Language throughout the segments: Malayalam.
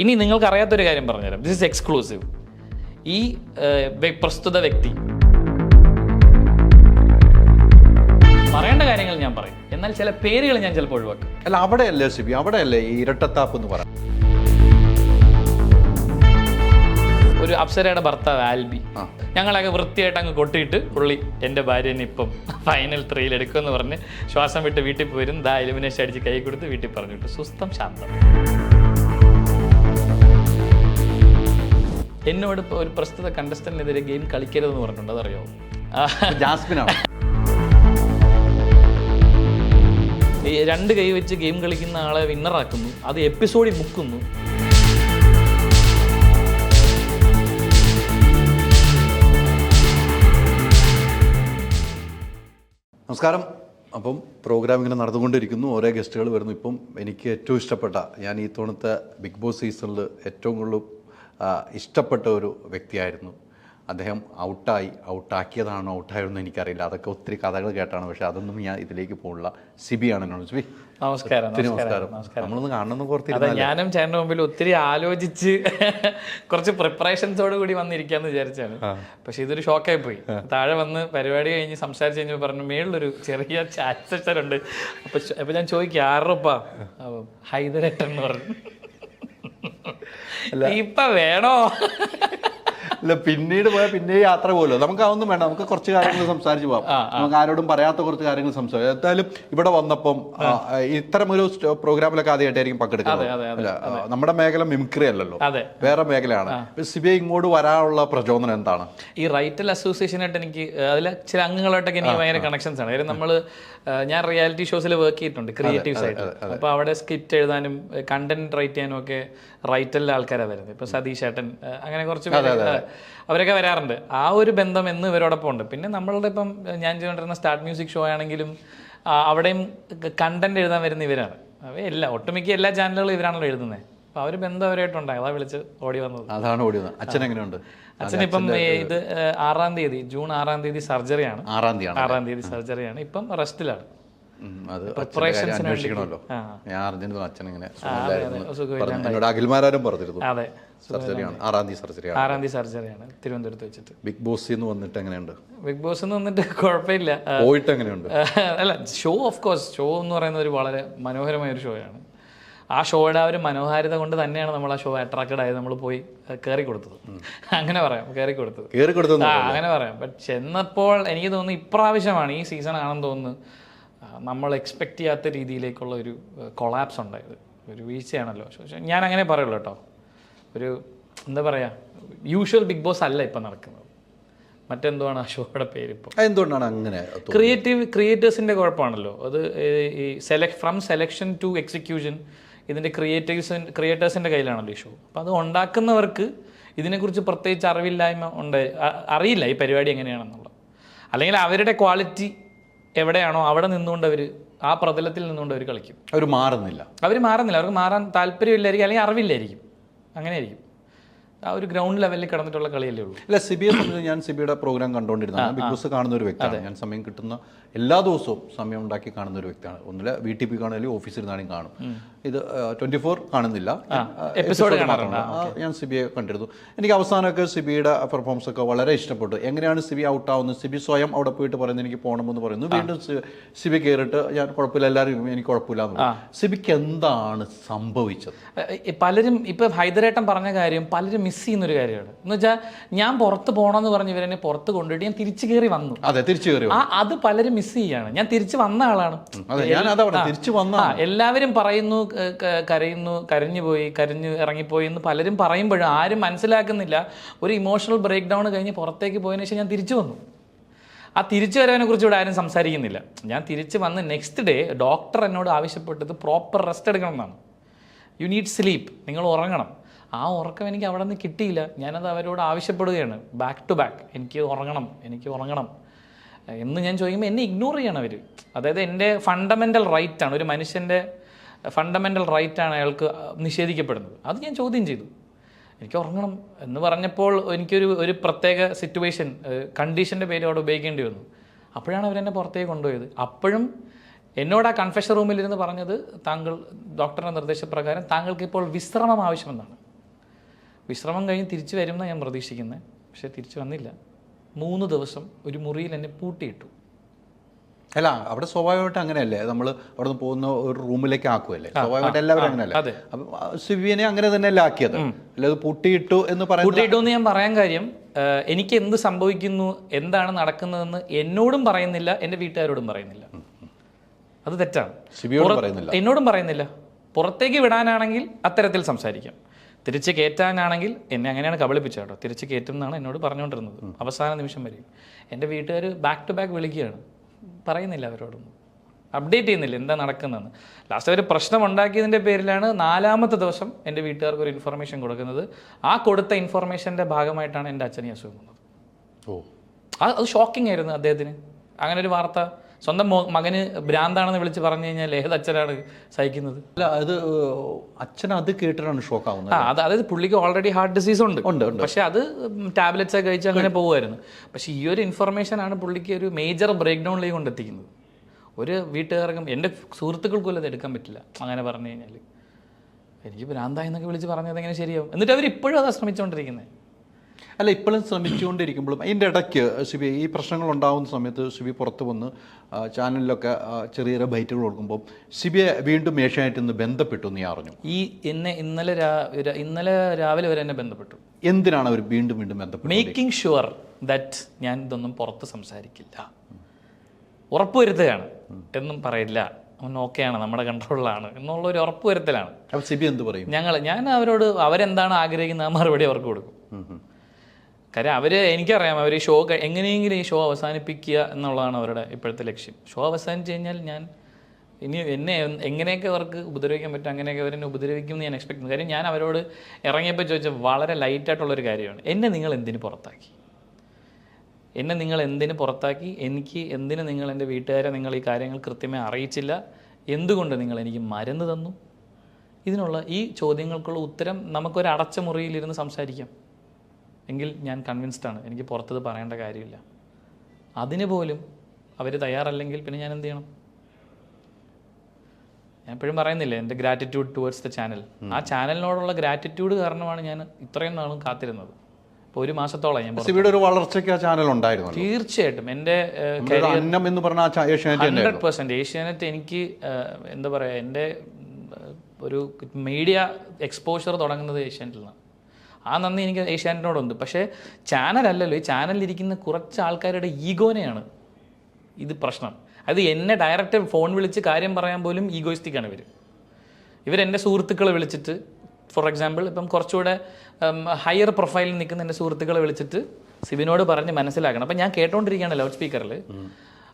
ഇനി നിങ്ങൾക്ക് അറിയാത്തൊരു കാര്യം പറഞ്ഞുതരാം. ദിസ് ഇസ് എക്സ്ക്ലൂസീവ് ഈ പ്രസ്തുത വ്യക്തി. പറയേണ്ട കാര്യങ്ങൾ ഞാൻ പറയും. എന്നാൽ ചില പേരുകൾ ഞാൻ ചിലപ്പോൾ ഒഴിവാക്കും. അല്ല അവിടെയല്ലേ സിബി? അവിടെയല്ലേ ഈ ഇരട്ടത്താപ്പ് എന്ന് പറയാം ഒരു അപ്സരയുടെ ഭർത്താവ് ആൽബി. ഞങ്ങളൊക്കെ വൃത്തിയായിട്ട് അങ്ങ് കൊട്ടിയിട്ട് പുള്ളി എന്റെ ഭാര്യനെ ഇപ്പം ഫൈനൽ ത്രീയിൽ എടുക്കുമെന്ന് പറഞ്ഞ് ശ്വാസം വിട്ട് വീട്ടിൽ പോയിരുന്നു. ദാ എലിമിനേഷൻ അടിച്ച് കൈ കൊടുത്ത് വീട്ടിൽ പറഞ്ഞു വിട്ടു സുസ്ഥം ശാന്തം. എന്നോട് ഇപ്പോൾ ഒരു പ്രസ്തുത കണ്ടസ്റ്റന്റിനെതിരെ ഗെയിം കളിക്കരുതെന്ന് പറഞ്ഞിട്ടുണ്ട് അതറിയോ? ജാസ്മിനാണ് ഈ രണ്ട് കൈ വെച്ച് ഗെയിം കളിക്കുന്ന ആളെ വിന്നറാക്കുന്നു അത് എപ്പിസോഡിൽ മുക്കുന്നു. നമസ്കാരം. അപ്പം പ്രോഗ്രാം ഇങ്ങനെ നടന്നുകൊണ്ടിരിക്കുന്നു ഓരോ ഗസ്റ്റുകൾ വരുന്നു. ഇപ്പം എനിക്ക് ഏറ്റവും ഇഷ്ടപ്പെട്ട ഞാൻ ഈ തോണത്തെ ബിഗ് ബോസ് സീസണിൽ ഏറ്റവും കൂടുതൽ ഇഷ്ടപ്പെട്ട ഒരു വ്യക്തിയായിരുന്നു. അദ്ദേഹം ഔട്ടായി. ഔട്ടാക്കിയതാണോ? ഔട്ടായിരുന്നു എനിക്കറിയില്ല. അതൊക്കെ ഒത്തിരി കഥകൾ കേട്ടാണ്. പക്ഷേ അതൊന്നും ഞാൻ ഇതിലേക്ക് പോകില്ല സിബിയാണ് എന്നോട് സിബി നമസ്കാരം നമസ്കാരം നമ്മളൊന്ന് കാണണമെന്ന് ഓർത്തിരുന്ന ഞാനും ചേട്ടന്റെ മുമ്പിൽ ഒത്തിരി ആലോചിച്ച് കുറച്ച് പ്രിപ്പറേഷൻസോട് കൂടി വന്നിരിക്കാന്ന് വിചാരിച്ചാണ്. പക്ഷെ ഇതൊരു ഷോക്കായി പോയി താഴെ വന്ന് പരിപാടി കഴിഞ്ഞ് സംസാരിച്ച് കഴിഞ്ഞപ്പോൾ പറഞ്ഞു മേളിലൊരു ചെറിയ ചാറ്റ് സെഷൻ ഉണ്ട്. അപ്പൊ അപ്പൊ ഞാൻ ചോദിക്കും ആറുപ്പാ ഹൈദരേട്ടൻ എന്ന് പറഞ്ഞു. ഇപ്പൊ വേണോ? അല്ല പിന്നീട് പോയാൽ പിന്നെ യാത്ര പോലോ നമുക്ക് അതൊന്നും വേണ്ട. നമുക്ക് കുറച്ച് കാര്യങ്ങൾ സംസാരിച്ചു പോവാം. നമുക്ക് ആരോടും പറയാത്ത കുറച്ച് കാര്യങ്ങൾ സംസാരിക്കാം എന്തായാലും ഇവിടെ വന്നപ്പം ഇത്തരം ഒരു പ്രോഗ്രാമിലൊക്കെ ആദ്യമായിട്ടായിരിക്കും പങ്കെടുക്കുന്നത്. നമ്മുടെ മേഖല മിമിക്രി അല്ലല്ലോ. വേറെ മേഖലയാണ്. സിബിഐ ഇങ്ങോട്ട് വരാനുള്ള പ്രചോദനം എന്താണ്? ഈ റൈറ്റൽ അസോസിയേഷനായിട്ട് എനിക്ക് അതിൽ ചില അംഗങ്ങളായിട്ടൊക്കെ എനിക്ക് ഭയങ്കര കണക്ഷൻസ് ആണ്. കാര്യം നമ്മൾ ഞാൻ റിയാലിറ്റി ഷോസിൽ വർക്ക് ചെയ്തിട്ടുണ്ട് ക്രിയേറ്റീവ്സ് ആയിട്ട് അപ്പോൾ അവിടെ സ്ക്രിപ്റ്റ് എഴുതാനും കണ്ടന്റ് റൈറ്റ് ചെയ്യാനും ഒക്കെ റൈറ്റലിലെ ആൾക്കാരാണ് വരുന്നത്. ഇപ്പൊ സതീഷ് ഏട്ടൻ അങ്ങനെ കുറച്ച് അവരൊക്കെ വരാറുണ്ട്. ആ ഒരു ബന്ധം എന്ന് ഇവരോടൊപ്പം ഉണ്ട്. പിന്നെ നമ്മളുടെ ഇപ്പം ഞാൻ ചെയ്തുകൊണ്ടിരുന്ന സ്റ്റാർട്ട് മ്യൂസിക് ഷോ ആണെങ്കിലും അവിടെയും കണ്ടന്റ് എഴുതാൻ വരുന്ന ഇവരാണ്. എല്ലാ ഒട്ടുമിക്ക എല്ലാ ചാനലുകളും ഇവരാണല്ലോ എഴുതുന്നത് അപ്പോൾ അവർ ബന്ധം അവരായിട്ടുണ്ടായി അതാ വിളിച്ച് ഓടി വന്നത്. അതാണ് ഓടി വന്നത്. അച്ഛൻ എങ്ങനെയുണ്ട്? അച്ഛൻ ഇപ്പം ഇത് ആറാം തീയതി ജൂൺ ആറാം തീയതി സർജറിയാണ്. ആറാം തീയതി ആറാം തീയതി സർജറിയാണ്. ഇപ്പം റെസ്റ്റിലാണ് അത് അന്വേഷിക്കണമല്ലോ. ഞാൻ അറിഞ്ഞിരുന്നു അച്ഛൻ ഇങ്ങനെ സുഖമില്ലായിരുന്നു. സുഖമില്ല. പറഞ്ഞു. എന്നോട് അഖിൽമാരും പറഞ്ഞിരുന്നു. അതെ സർജറിയാണ്. ആറാം തീയതി സർജറിയാണ്. ആറാം തീയതി സർജറിയാണ്. തിരുവനന്തപുരത്ത് വെച്ചിട്ട്. ബിഗ് ബോസിൽ നിന്ന് വന്നിട്ട് എങ്ങനെയുണ്ട്? ബിഗ് ബോസ് നിന്ന് വന്നിട്ട് കുഴപ്പമില്ല. പോയിട്ട് എങ്ങനെയുണ്ട്? അല്ല ഷോ ഓഫ് കോഴ്സ് ഷോ എന്ന് പറയുന്നത് ഒരു വളരെ മനോഹരമായ ഒരു ഷോയാണ് ആ ഷോയുടെ ആ ഒരു മനോഹാരിത കൊണ്ട് തന്നെയാണ് നമ്മൾ ആ ഷോ അട്രാക്റ്റഡ് ആയത്. നമ്മൾ പോയി കയറി കൊടുത്തത്. അങ്ങനെ പറയാം കയറി കൊടുത്തത്. കയറി അങ്ങനെ പറയാം. ബട്ട് ചെന്നപ്പോൾ എനിക്ക് തോന്നുന്നു ഇപ്രാവശ്യമാണ് ഈ സീസൺ ആണെന്ന് തോന്നുന്നു. നമ്മൾ എക്സ്പെക്ട് ചെയ്യാത്ത രീതിയിലേക്കുള്ള ഒരു കൊളാപ്സ് ഉണ്ടായത് ഒരു വീഴ്ചയാണല്ലോ. ഞാൻ അങ്ങനെ പറയുള്ളൂ കേട്ടോ. ഒരു എന്താ പറയുക യൂഷ്വൽ ബിഗ് ബോസ് അല്ല ഇപ്പം നടക്കുന്നത്. മറ്റെന്തുവാണ് അശോകയുടെ പേര് ഇപ്പോൾ എന്തുകൊണ്ടാണ് അങ്ങനെ ക്രിയേറ്റീവ് ക്രിയേറ്റേഴ്സിന്റെ കുഴപ്പമാണല്ലോ. അത് ഈ- select from selection to execution ഇതിന്റെ ക്രിയേറ്റീവ്സ് ക്രിയേറ്റേഴ്സിന്റെ കയ്യിലാണല്ലോ ഈ ഷോ അപ്പോൾ അത് ഉണ്ടാക്കുന്നവർക്ക് ഇതിനെക്കുറിച്ച് പ്രത്യേകിച്ച് അറിവില്ലായ്മ ഉണ്ട്. അറിയില്ല ഈ പരിപാടി എങ്ങനെയാണെന്നുള്ളത്. അല്ലെങ്കിൽ അവരുടെ ക്വാളിറ്റി എവിടെയാണോ അവിടെ നിന്നുകൊണ്ട് അവർ ആ പ്രതലത്തിൽ നിന്നുകൊണ്ട് അവർ കളിക്കും. അവർ മാറുന്നില്ല. അവർ മാറുന്നില്ല. അവർക്ക് മാറാൻ താല്പര്യമില്ലായിരിക്കും അല്ലെങ്കിൽ അറിവില്ലായിരിക്കും. അങ്ങനെയായിരിക്കും. ആ ഒരു ഗ്രൗണ്ട് ലെവലിൽ കിടന്നിട്ടുള്ള കളിയല്ലേ ഉള്ളൂ. അല്ല സിബിയെ സംബന്ധിച്ച് ഞാൻ സിബിയുടെ പ്രോഗ്രാം കണ്ടുകൊണ്ടിരുന്നത് ബിഗ് ബോസ് കാണുന്ന ഒരു വ്യക്തിയാണ്. ഞാൻ സമയം കിട്ടുന്ന എല്ലാ ദിവസവും സമയം ഉണ്ടാക്കി കാണുന്ന ഒരു വ്യക്തിയാണ്. ഒന്നില്ല വി ടി പി കാണുകയും ഓഫീസിൽ നിന്നാണെങ്കിൽ കാണും ഇത് ട്വന്റി ഫോർ കാണുന്നില്ല. എപ്പിസോഡ് ഞാൻ സിബിയെ കണ്ടിരുന്നു. എനിക്ക് അവസാനമൊക്കെ സിബിയുടെ പെർഫോമൻസ് ഒക്കെ വളരെ ഇഷ്ടപ്പെട്ടു. എങ്ങനെയാണ് സിബി ഔട്ട് ആവുന്നത് സിബി സ്വയം അവിടെ പോയിട്ട് പറയുന്നത് എനിക്ക് പോകണമെന്ന് പറയുന്നു. വീണ്ടും സിബി കയറിയിട്ട് ഞാൻ കുഴപ്പമില്ല എല്ലാവരും എനിക്ക് കുഴപ്പമില്ല സിബിക്ക് എന്താണ് സംഭവിച്ചത്? പലരും ഇപ്പൊ ഹൈദരേട്ടൻ പറഞ്ഞ കാര്യം പലരും മിസ് ചെയ്യുന്ന ഒരു കാര്യമാണ്. എന്ന് വെച്ചാൽ ഞാൻ പുറത്ത് പോകണമെന്ന് പറഞ്ഞ് ഇവരെന്നെ പുറത്ത് കൊണ്ടുപോയിട്ട് ഞാൻ തിരിച്ചു കയറി വന്നു. അതെ തിരിച്ചു കയറി ആ അത് പലരും മിസ് ചെയ്യാണ്. ഞാൻ തിരിച്ചു വന്ന ആളാണ്. തിരിച്ചു വന്ന എല്ലാവരും പറയുന്നു കരയുന്നു കരഞ്ഞു പോയി കരഞ്ഞു ഇറങ്ങിപ്പോയി എന്ന് പലരും പറയുമ്പോഴും ആരും മനസ്സിലാക്കുന്നില്ല. ഒരു ഇമോഷണൽ ബ്രേക്ക് ഡൗൺ കഴിഞ്ഞ് പുറത്തേക്ക് പോയതിനു ശേഷം ഞാൻ തിരിച്ചു വന്നു. ആ തിരിച്ചു വരവിനെ കുറിച്ച് ഇവിടെ ആരും സംസാരിക്കുന്നില്ല. ഞാൻ തിരിച്ചു വന്ന് നെക്സ്റ്റ് ഡേ ഡോക്ടർ എന്നോട് ആവശ്യപ്പെട്ടത് പ്രോപ്പർ റെസ്റ്റ് എടുക്കണം എന്നാണ്. യു നീഡ് സ്ലീപ്പ് നിങ്ങൾ ഉറങ്ങണം. ആ ഉറക്കം എനിക്ക് അവിടെ നിന്ന് കിട്ടിയില്ല. ഞാനത് അവരോട് ആവശ്യപ്പെടുകയാണ്. ബാക്ക് ടു ബാക്ക് എനിക്ക് ഉറങ്ങണം. എനിക്ക് ഉറങ്ങണം. എന്ന് ഞാൻ ചോദിക്കുമ്പോൾ എന്നെ ഇഗ്നോർ ചെയ്യണം അവർ അതായത് എന്റെ ഫണ്ടമെന്റൽ റൈറ്റാണ് ഒരു മനുഷ്യന്റെ ഫണ്ടമെന്റൽ റൈറ്റാണ് അയാൾക്ക് നിഷേധിക്കപ്പെടുന്നത്. അത് ഞാൻ ചോദ്യം ചെയ്തു. എനിക്ക് ഉറങ്ങണം എന്ന് പറഞ്ഞപ്പോൾ എനിക്കൊരു ഒരു പ്രത്യേക സിറ്റുവേഷൻ കണ്ടീഷന്റെ പേര് അവിടെ ഉപയോഗിക്കേണ്ടി വന്നു. അപ്പോഴാണ് അവരെന്നെ പുറത്തേക്ക് കൊണ്ടുപോയത്. അപ്പോഴും എന്നോട് ആ കൺഫെഷൻ റൂമിലിരുന്ന് പറഞ്ഞത് താങ്കൾ ഡോക്ടറുടെ നിർദ്ദേശപ്രകാരം താങ്കൾക്ക് ഇപ്പോൾ വിശ്രമം ആവശ്യമെന്നാണ്. വിശ്രമം കഴിഞ്ഞ് തിരിച്ചു വരുമെന്നാണ് ഞാൻ പ്രതീക്ഷിക്കുന്നത് പക്ഷേ തിരിച്ചു വന്നില്ല. മൂന്ന് ദിവസം ഒരു മുറിയിൽ എന്നെ പൂട്ടിയിട്ടു. അല്ല അവിടെ സ്വാഭാവികമായിട്ട് അങ്ങനെയല്ലേ? നമ്മൾ അവിടെ നിന്ന് പോകുന്ന ഒരു റൂമിലേക്ക് ആക്കുമല്ലേ സ്വാഭാവികമായിട്ട് എല്ലാവരും അങ്ങനെയല്ലേ. അപ്പം സിബിയനെ അങ്ങനെ തന്നെയല്ലേ ആക്കിയത്? അല്ലാതെ പൂട്ടിയിട്ടു എന്ന് പറയുന്നത് പൂട്ടിയിട്ടു എന്ന് ഞാൻ പറയാൻ കാര്യം എനിക്ക് എന്ത് സംഭവിക്കുന്നു എന്താണ് നടക്കുന്നതെന്ന് എന്നോടും പറയുന്നില്ല എന്റെ വീട്ടുകാരോടും പറയുന്നില്ല. അത് തെറ്റാണ്. സിബിയോട് പറയുന്നില്ല. എന്നോടും പറയുന്നില്ല. പുറത്തേക്ക് വിടാനാണെങ്കിൽ അത്തരത്തിൽ സംസാരിക്കാം. തിരിച്ച് കയറ്റാനാണെങ്കിൽ എന്നെ അങ്ങനെയാണ് കബളിപ്പിച്ചത് കേട്ടോ. തിരിച്ച് കയറ്റും എന്നാണ് എന്നോട് പറഞ്ഞുകൊണ്ടിരുന്നത്. അവസാന നിമിഷം വരെ. എന്റെ വീട്ടുകാർ ബാക്ക് ടു ബാക്ക് വിളിക്കുകയാണ്. പറയുന്നില്ല അവരോടൊന്നും. അപ്ഡേറ്റ് ചെയ്യുന്നില്ല എന്താ നടക്കുന്നതെന്ന്. ലാസ്റ്റ് അവർ പ്രശ്നം ഉണ്ടാക്കിയതിന്റെ പേരിലാണ് നാലാമത്തെ ദിവസം എന്റെ വീട്ടുകാർക്ക് ഒരു ഇൻഫർമേഷൻ കൊടുക്കുന്നത്. ആ കൊടുത്ത ഇൻഫർമേഷന്റെ ഭാഗമായിട്ടാണ് എന്റെ അച്ഛനെ അസുഖം വന്നത്. ഓ. അത് അത് ഷോക്കിംഗ് ആയിരുന്നു അദ്ദേഹത്തിന്. അങ്ങനെ ഒരു വാർത്ത സ്വന്തം മകന് ഭ്രാന്താണെന്ന് വിളിച്ച് പറഞ്ഞു കഴിഞ്ഞാൽ ഏത് അച്ഛനാണ് സഹിക്കുന്നത്? അല്ല അത് അച്ഛൻ അത് കേട്ടിട്ടാണ് ഷോക്ക് ആവുന്നത് ആ അത് അതായത് പുള്ളിക്ക് ഓൾറെഡി ഹാർട്ട് ഡിസീസ് ഉണ്ട്. ഉണ്ട്. പക്ഷെ അത് ടാബ്ലറ്റ്സ് ഒക്കെ കഴിച്ച് അങ്ങനെ പോകുമായിരുന്നു പക്ഷെ ഈ ഒരു ഇൻഫർമേഷൻ ആണ് പുള്ളിക്ക് ഒരു മേജർ ബ്രേക്ക് ഡൗണിലേക്ക് കൊണ്ടെത്തിക്കുന്നത്. ഒരു വീട്ടുകാർക്കും എന്റെ സുഹൃത്തുക്കൾക്കും അത് എടുക്കാൻ പറ്റില്ല അങ്ങനെ പറഞ്ഞു കഴിഞ്ഞാൽ എനിക്ക് ഭ്രാന്തായി എന്നൊക്കെ വിളിച്ച് പറഞ്ഞത് എങ്ങനെ ശരിയാവും? എന്നിട്ട് അവർ ഇപ്പോഴും അത് ശ്രമിച്ചുകൊണ്ടിരിക്കുന്നത് അല്ല ഇപ്പോഴും ശ്രമിച്ചുകൊണ്ടിരിക്കുമ്പോഴും അതിന്റെ ഇടയ്ക്ക് ശിബി ഈ പ്രശ്നങ്ങൾ ഉണ്ടാകുന്ന സമയത്ത് ശിബി പുറത്ത് വന്ന് ചാനലിലൊക്കെ ചെറിയ ചെറിയ ബൈറ്റുകൾ കൊടുക്കുമ്പോൾ ശിബിയെ വീണ്ടും ഏഷ്യാനെറ്റ് ഇന്ന് ബന്ധപ്പെട്ടു എന്ന് ഞാൻ അറിഞ്ഞു? ഈ എന്നെ ഇന്നലെ രാ- ഇന്നലെ രാവിലെ വരെ എന്നെ ബന്ധപ്പെട്ടു. എന്തിനാണ് അവർ വീണ്ടും വീണ്ടും ബന്ധപ്പെട്ടത് മേക്കിംഗ് ഷുവർ ദറ്റ് ഞാൻ ഇതൊന്നും പുറത്ത് സംസാരിക്കില്ല. ഉറപ്പുവരുത്തുകയാണ്. എന്നും പറയില്ല. അവൻ ഓക്കെയാണ് നമ്മുടെ കൺട്രോളിലാണ് എന്നുള്ള ഒരു ഉറപ്പുവരുത്തലാണ്. സിബി എന്ത് പറയും? ഞങ്ങൾ ഞാൻ അവരോട് അവരെന്താണ് ആഗ്രഹിക്കുന്നത് ആ മറുപടി അവർക്ക് കൊടുക്കും. കാര്യം അവർ എനിക്കറിയാം അവർ ഈ ഷോ എങ്ങനെയെങ്കിലും ഈ ഷോ അവസാനിപ്പിക്കുക എന്നുള്ളതാണ് അവരുടെ ഇപ്പോഴത്തെ ലക്ഷ്യം. ഷോ അവസാനിച്ച് കഴിഞ്ഞാൽ ഞാൻ ഇനി എന്നെ എങ്ങനെയൊക്കെ അവർക്ക് ഉപദ്രവിക്കാൻ പറ്റും അങ്ങനെയൊക്കെ അവരെന്നെ ഉപദ്രവിക്കും എന്ന് ഞാൻ എക്സ്പെക്ട് ചെയ്യുന്നു. കാര്യം ഞാൻ അവരോട് ഇറങ്ങിയപ്പോൾ ചോദിച്ചാൽ വളരെ ലൈറ്റായിട്ടുള്ളൊരു കാര്യമാണ്. എന്നെ നിങ്ങൾ എന്തിന് പുറത്താക്കി? എന്നെ നിങ്ങൾ എന്തിന് പുറത്താക്കി? എനിക്ക് എന്തിന് നിങ്ങൾ എന്റെ വീട്ടുകാരെ നിങ്ങൾ ഈ കാര്യങ്ങൾ കൃത്യമായി അറിയിച്ചില്ല? എന്തുകൊണ്ട് നിങ്ങൾ എനിക്ക് മരുന്ന് തന്നു? ഇതിനുള്ള ഈ ചോദ്യങ്ങൾക്കുള്ള ഉത്തരം നമുക്കൊരു അടച്ച മുറിയിലിരുന്ന് സംസാരിക്കാം. എങ്കിൽ ഞാൻ കൺവിൻസ്ഡ് ആണ്. എനിക്ക് പുറത്തത് പറയേണ്ട കാര്യമില്ല. അതിന് പോലും അവർ തയ്യാറല്ലെങ്കിൽ പിന്നെ ഞാൻ എന്ത് ചെയ്യണം? ഞാൻ എപ്പോഴും പറയുന്നില്ലേ എന്റെ ഗ്രാറ്റിറ്റ്യൂഡ് ടുവേർഡ്സ് ദ ചാനൽ ആ ചാനലിനോടുള്ള ഗ്രാറ്റിറ്റ്യൂഡ് കാരണമാണ് ഞാൻ ഇത്രയും നാളും കാത്തിരുന്നത്. ഇപ്പോൾ ഒരു മാസത്തോളം ഞാൻ സിബിയുടെ ഒരു വളർച്ചയ്ക്ക് ആ ചാനൽ ഉണ്ടായിരുന്നു തീർച്ചയായിട്ടും. എന്റെ അന്നം എന്ന് പറഞ്ഞ ഹൺഡ്രഡ് പെർസെന്റ് ഏഷ്യാനെറ്റ് എനിക്ക് എന്താ പറയുക എന്റെ ഒരു മീഡിയ എക്സ്പോഷർ തുടങ്ങുന്നത് ഏഷ്യാനെറ്റിൽ നിന്നാണ്. ആ നന്ദി എനിക്ക് ഏഷ്യാനെറ്റിനോടുണ്ട്. പക്ഷേ ചാനലല്ലല്ലോ ഈ ചാനലിലിരിക്കുന്ന കുറച്ച് ആൾക്കാരുടെ ഈഗോനെയാണ് ഇത് പ്രശ്നം. അത് എന്നെ ഡയറക്റ്റ് ഫോൺ വിളിച്ച് കാര്യം പറയാൻ പോലും ഈഗോയിസ്റ്റിക്കാണ് ഇവർ ഇവരെന്റെ സുഹൃത്തുക്കളെ വിളിച്ചിട്ട് ഫോർ എക്സാമ്പിൾ ഇപ്പം കുറച്ചുകൂടെ ഹയർ പ്രൊഫൈലിൽ നിൽക്കുന്ന എന്റെ സുഹൃത്തുക്കളെ വിളിച്ചിട്ട് സിബിനോട് പറഞ്ഞ് മനസ്സിലാക്കണം. അപ്പം ഞാൻ കേട്ടോണ്ടിരിക്കുകയാണ് ലൗഡ് സ്പീക്കറിൽ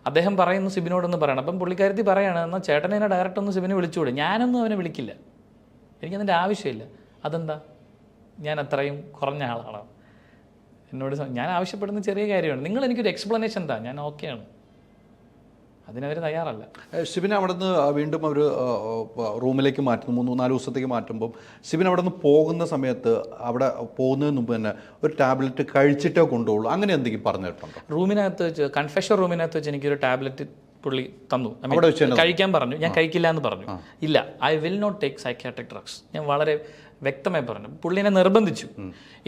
അദ്ദേഹം പറയുന്നു സിബിനോടൊന്ന് പറയണം. അപ്പം പുള്ളിക്കാരത്തി പറയാണ് എന്നാൽ ചേട്ടനെ ഡയറക്റ്റ് ഒന്ന് സിബിനെ വിളിച്ചുകൂടെ ഞാനൊന്നും അവനെ വിളിക്കില്ല. എനിക്കതിന്റെ ആവശ്യമില്ല. അതെന്താ? ഞാൻ അത്രയും കുറഞ്ഞ ആളാണ്. എന്നോട് ഞാൻ ആവശ്യപ്പെടുന്ന ചെറിയ കാര്യമാണ്. നിങ്ങൾ എനിക്കൊരു എക്സ്പ്ലനേഷൻ താ. ഞാൻ ഓക്കെയാണ് അതിനവർ തയ്യാറല്ല. സിബിനെ അവിടെ നിന്ന് വീണ്ടും അവർ റൂമിലേക്ക് മാറ്റുന്നു. മൂന്ന് നാല് ദിവസത്തേക്ക് മാറ്റുമ്പോൾ സിബിൻ അവിടെ നിന്ന് പോകുന്ന സമയത്ത് അവിടെ പോകുന്നതിന് മുമ്പ് തന്നെ ഒരു ടാബ്ലറ്റ് കഴിച്ചിട്ടേ കൊണ്ടുപോകുള്ളൂ അങ്ങനെ എന്തെങ്കിലും പറഞ്ഞു കേട്ടുണ്ടോ റൂമിനകത്ത് വെച്ച് കൺഫെഷൻ റൂമിനകത്ത് വെച്ച് എനിക്കൊരു ടാബ്ലറ്റ് പുള്ളി തന്നു. അവിടെ കഴിക്കാൻ പറഞ്ഞു. ഞാൻ കഴിക്കില്ല എന്ന് പറഞ്ഞു. ഇല്ല. I will not take psychiatric drugs ഞാൻ വളരെ വ്യക്തമായി പറഞ്ഞു. പുള്ളി എന്നെ നിർബന്ധിച്ചു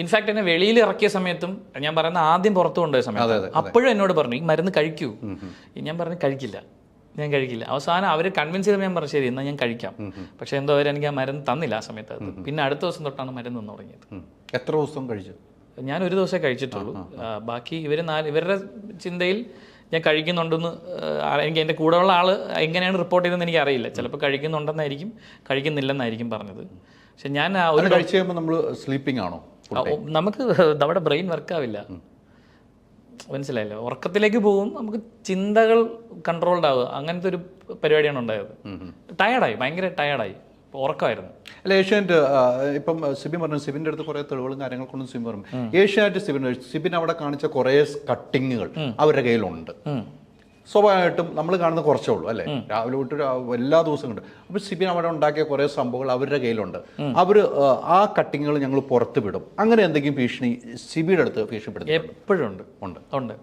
ഇൻഫാക്ട് എന്നെ വെളിയിൽ ഇറക്കിയ സമയത്തും ഞാൻ പറയുന്ന ആദ്യം പുറത്തു കൊണ്ടുപോയ സമയത്ത് അപ്പോഴും എന്നോട് പറഞ്ഞു ഈ മരുന്ന് കഴിക്കൂ. ഞാൻ പറഞ്ഞു കഴിക്കില്ല. ഞാൻ കഴിക്കില്ല. അവസാനം അവർ കൺവിൻസ് ചെയ്തപ്പോൾ ഞാൻ പറഞ്ഞു ശരി എന്നാൽ ഞാൻ കഴിക്കാം. പക്ഷെ എന്തോ അവർ എനിക്ക് ആ മരുന്ന് തന്നില്ല ആ സമയത്ത്. പിന്നെ അടുത്ത ദിവസം തൊട്ടാണ് മരുന്ന് തന്നു തുടങ്ങിയത്. എത്ര ദിവസം കഴിച്ചു? ഞാൻ ഒരു ദിവസമേ കഴിച്ചിട്ടുള്ളൂ. ബാക്കി ഇവർ നാല് ഇവരുടെ ചിന്തയിൽ ഞാൻ കഴിക്കുന്നുണ്ടെന്ന് എനിക്ക് എന്റെ കൂടെയുള്ള ആൾ എങ്ങനെയാണ് റിപ്പോർട്ട് ചെയ്തതെന്ന് എനിക്ക് അറിയില്ല ചിലപ്പോൾ കഴിക്കുന്നുണ്ടെന്നായിരിക്കും കഴിക്കുന്നില്ലെന്നായിരിക്കും പറഞ്ഞത്. പക്ഷെ ഞാൻ ഒരു കഴിച്ചു കഴിയുമ്പോൾ നമ്മൾ സ്ലീപ്പിംഗ് ആണോ നമുക്ക് നമ്മുടെ ബ്രെയിൻ വർക്കാവില്ല മനസ്സിലായില്ല? ഉറക്കത്തിലേക്ക് പോകും നമുക്ക് ചിന്തകൾ കൺട്രോൾഡ് ആവുക. അങ്ങനത്തെ ഒരു പരിപാടിയാണ് ഉണ്ടായത്. ടയർഡായി ഭയങ്കര ടയർഡായി ഉറക്കമായിരുന്നു. അല്ല ഏഷ്യാനെറ്റ് ഇപ്പം സിബിൻ പറഞ്ഞു സിബിന്റെ അടുത്ത് കുറെ തെളിവുകളും കാര്യങ്ങളൊന്നും സിബിൻ പറഞ്ഞു. ഏഷ്യാനെറ്റ് സിബിൻ സിബിൻ അവിടെ കാണിച്ച കുറെ കട്ടിങ്ങുകൾ അവരുടെ കയ്യിലുണ്ട്. സ്വാഭാവികമായിട്ടും നമ്മൾ കാണുന്ന കുറച്ചേ ഉള്ളൂ അല്ലേ? രാവിലെ തൊട്ട് എല്ലാ ദിവസവും ഉണ്ട് അപ്പൊ സിബിൻ അവിടെ ഉണ്ടാക്കിയ കുറെ സംഭവങ്ങൾ അവരുടെ കയ്യിലുണ്ട്. അവർ ആ, കട്ടിങ്ങുകൾ ഞങ്ങൾ പുറത്ത് വിടും. അങ്ങനെ എന്തെങ്കിലും ഭീഷണി സിബിയുടെ അടുത്ത് ഭീഷണിപ്പെടുത്തി എപ്പോഴും ഉണ്ട്. ഉണ്ട്. ഉണ്ട്.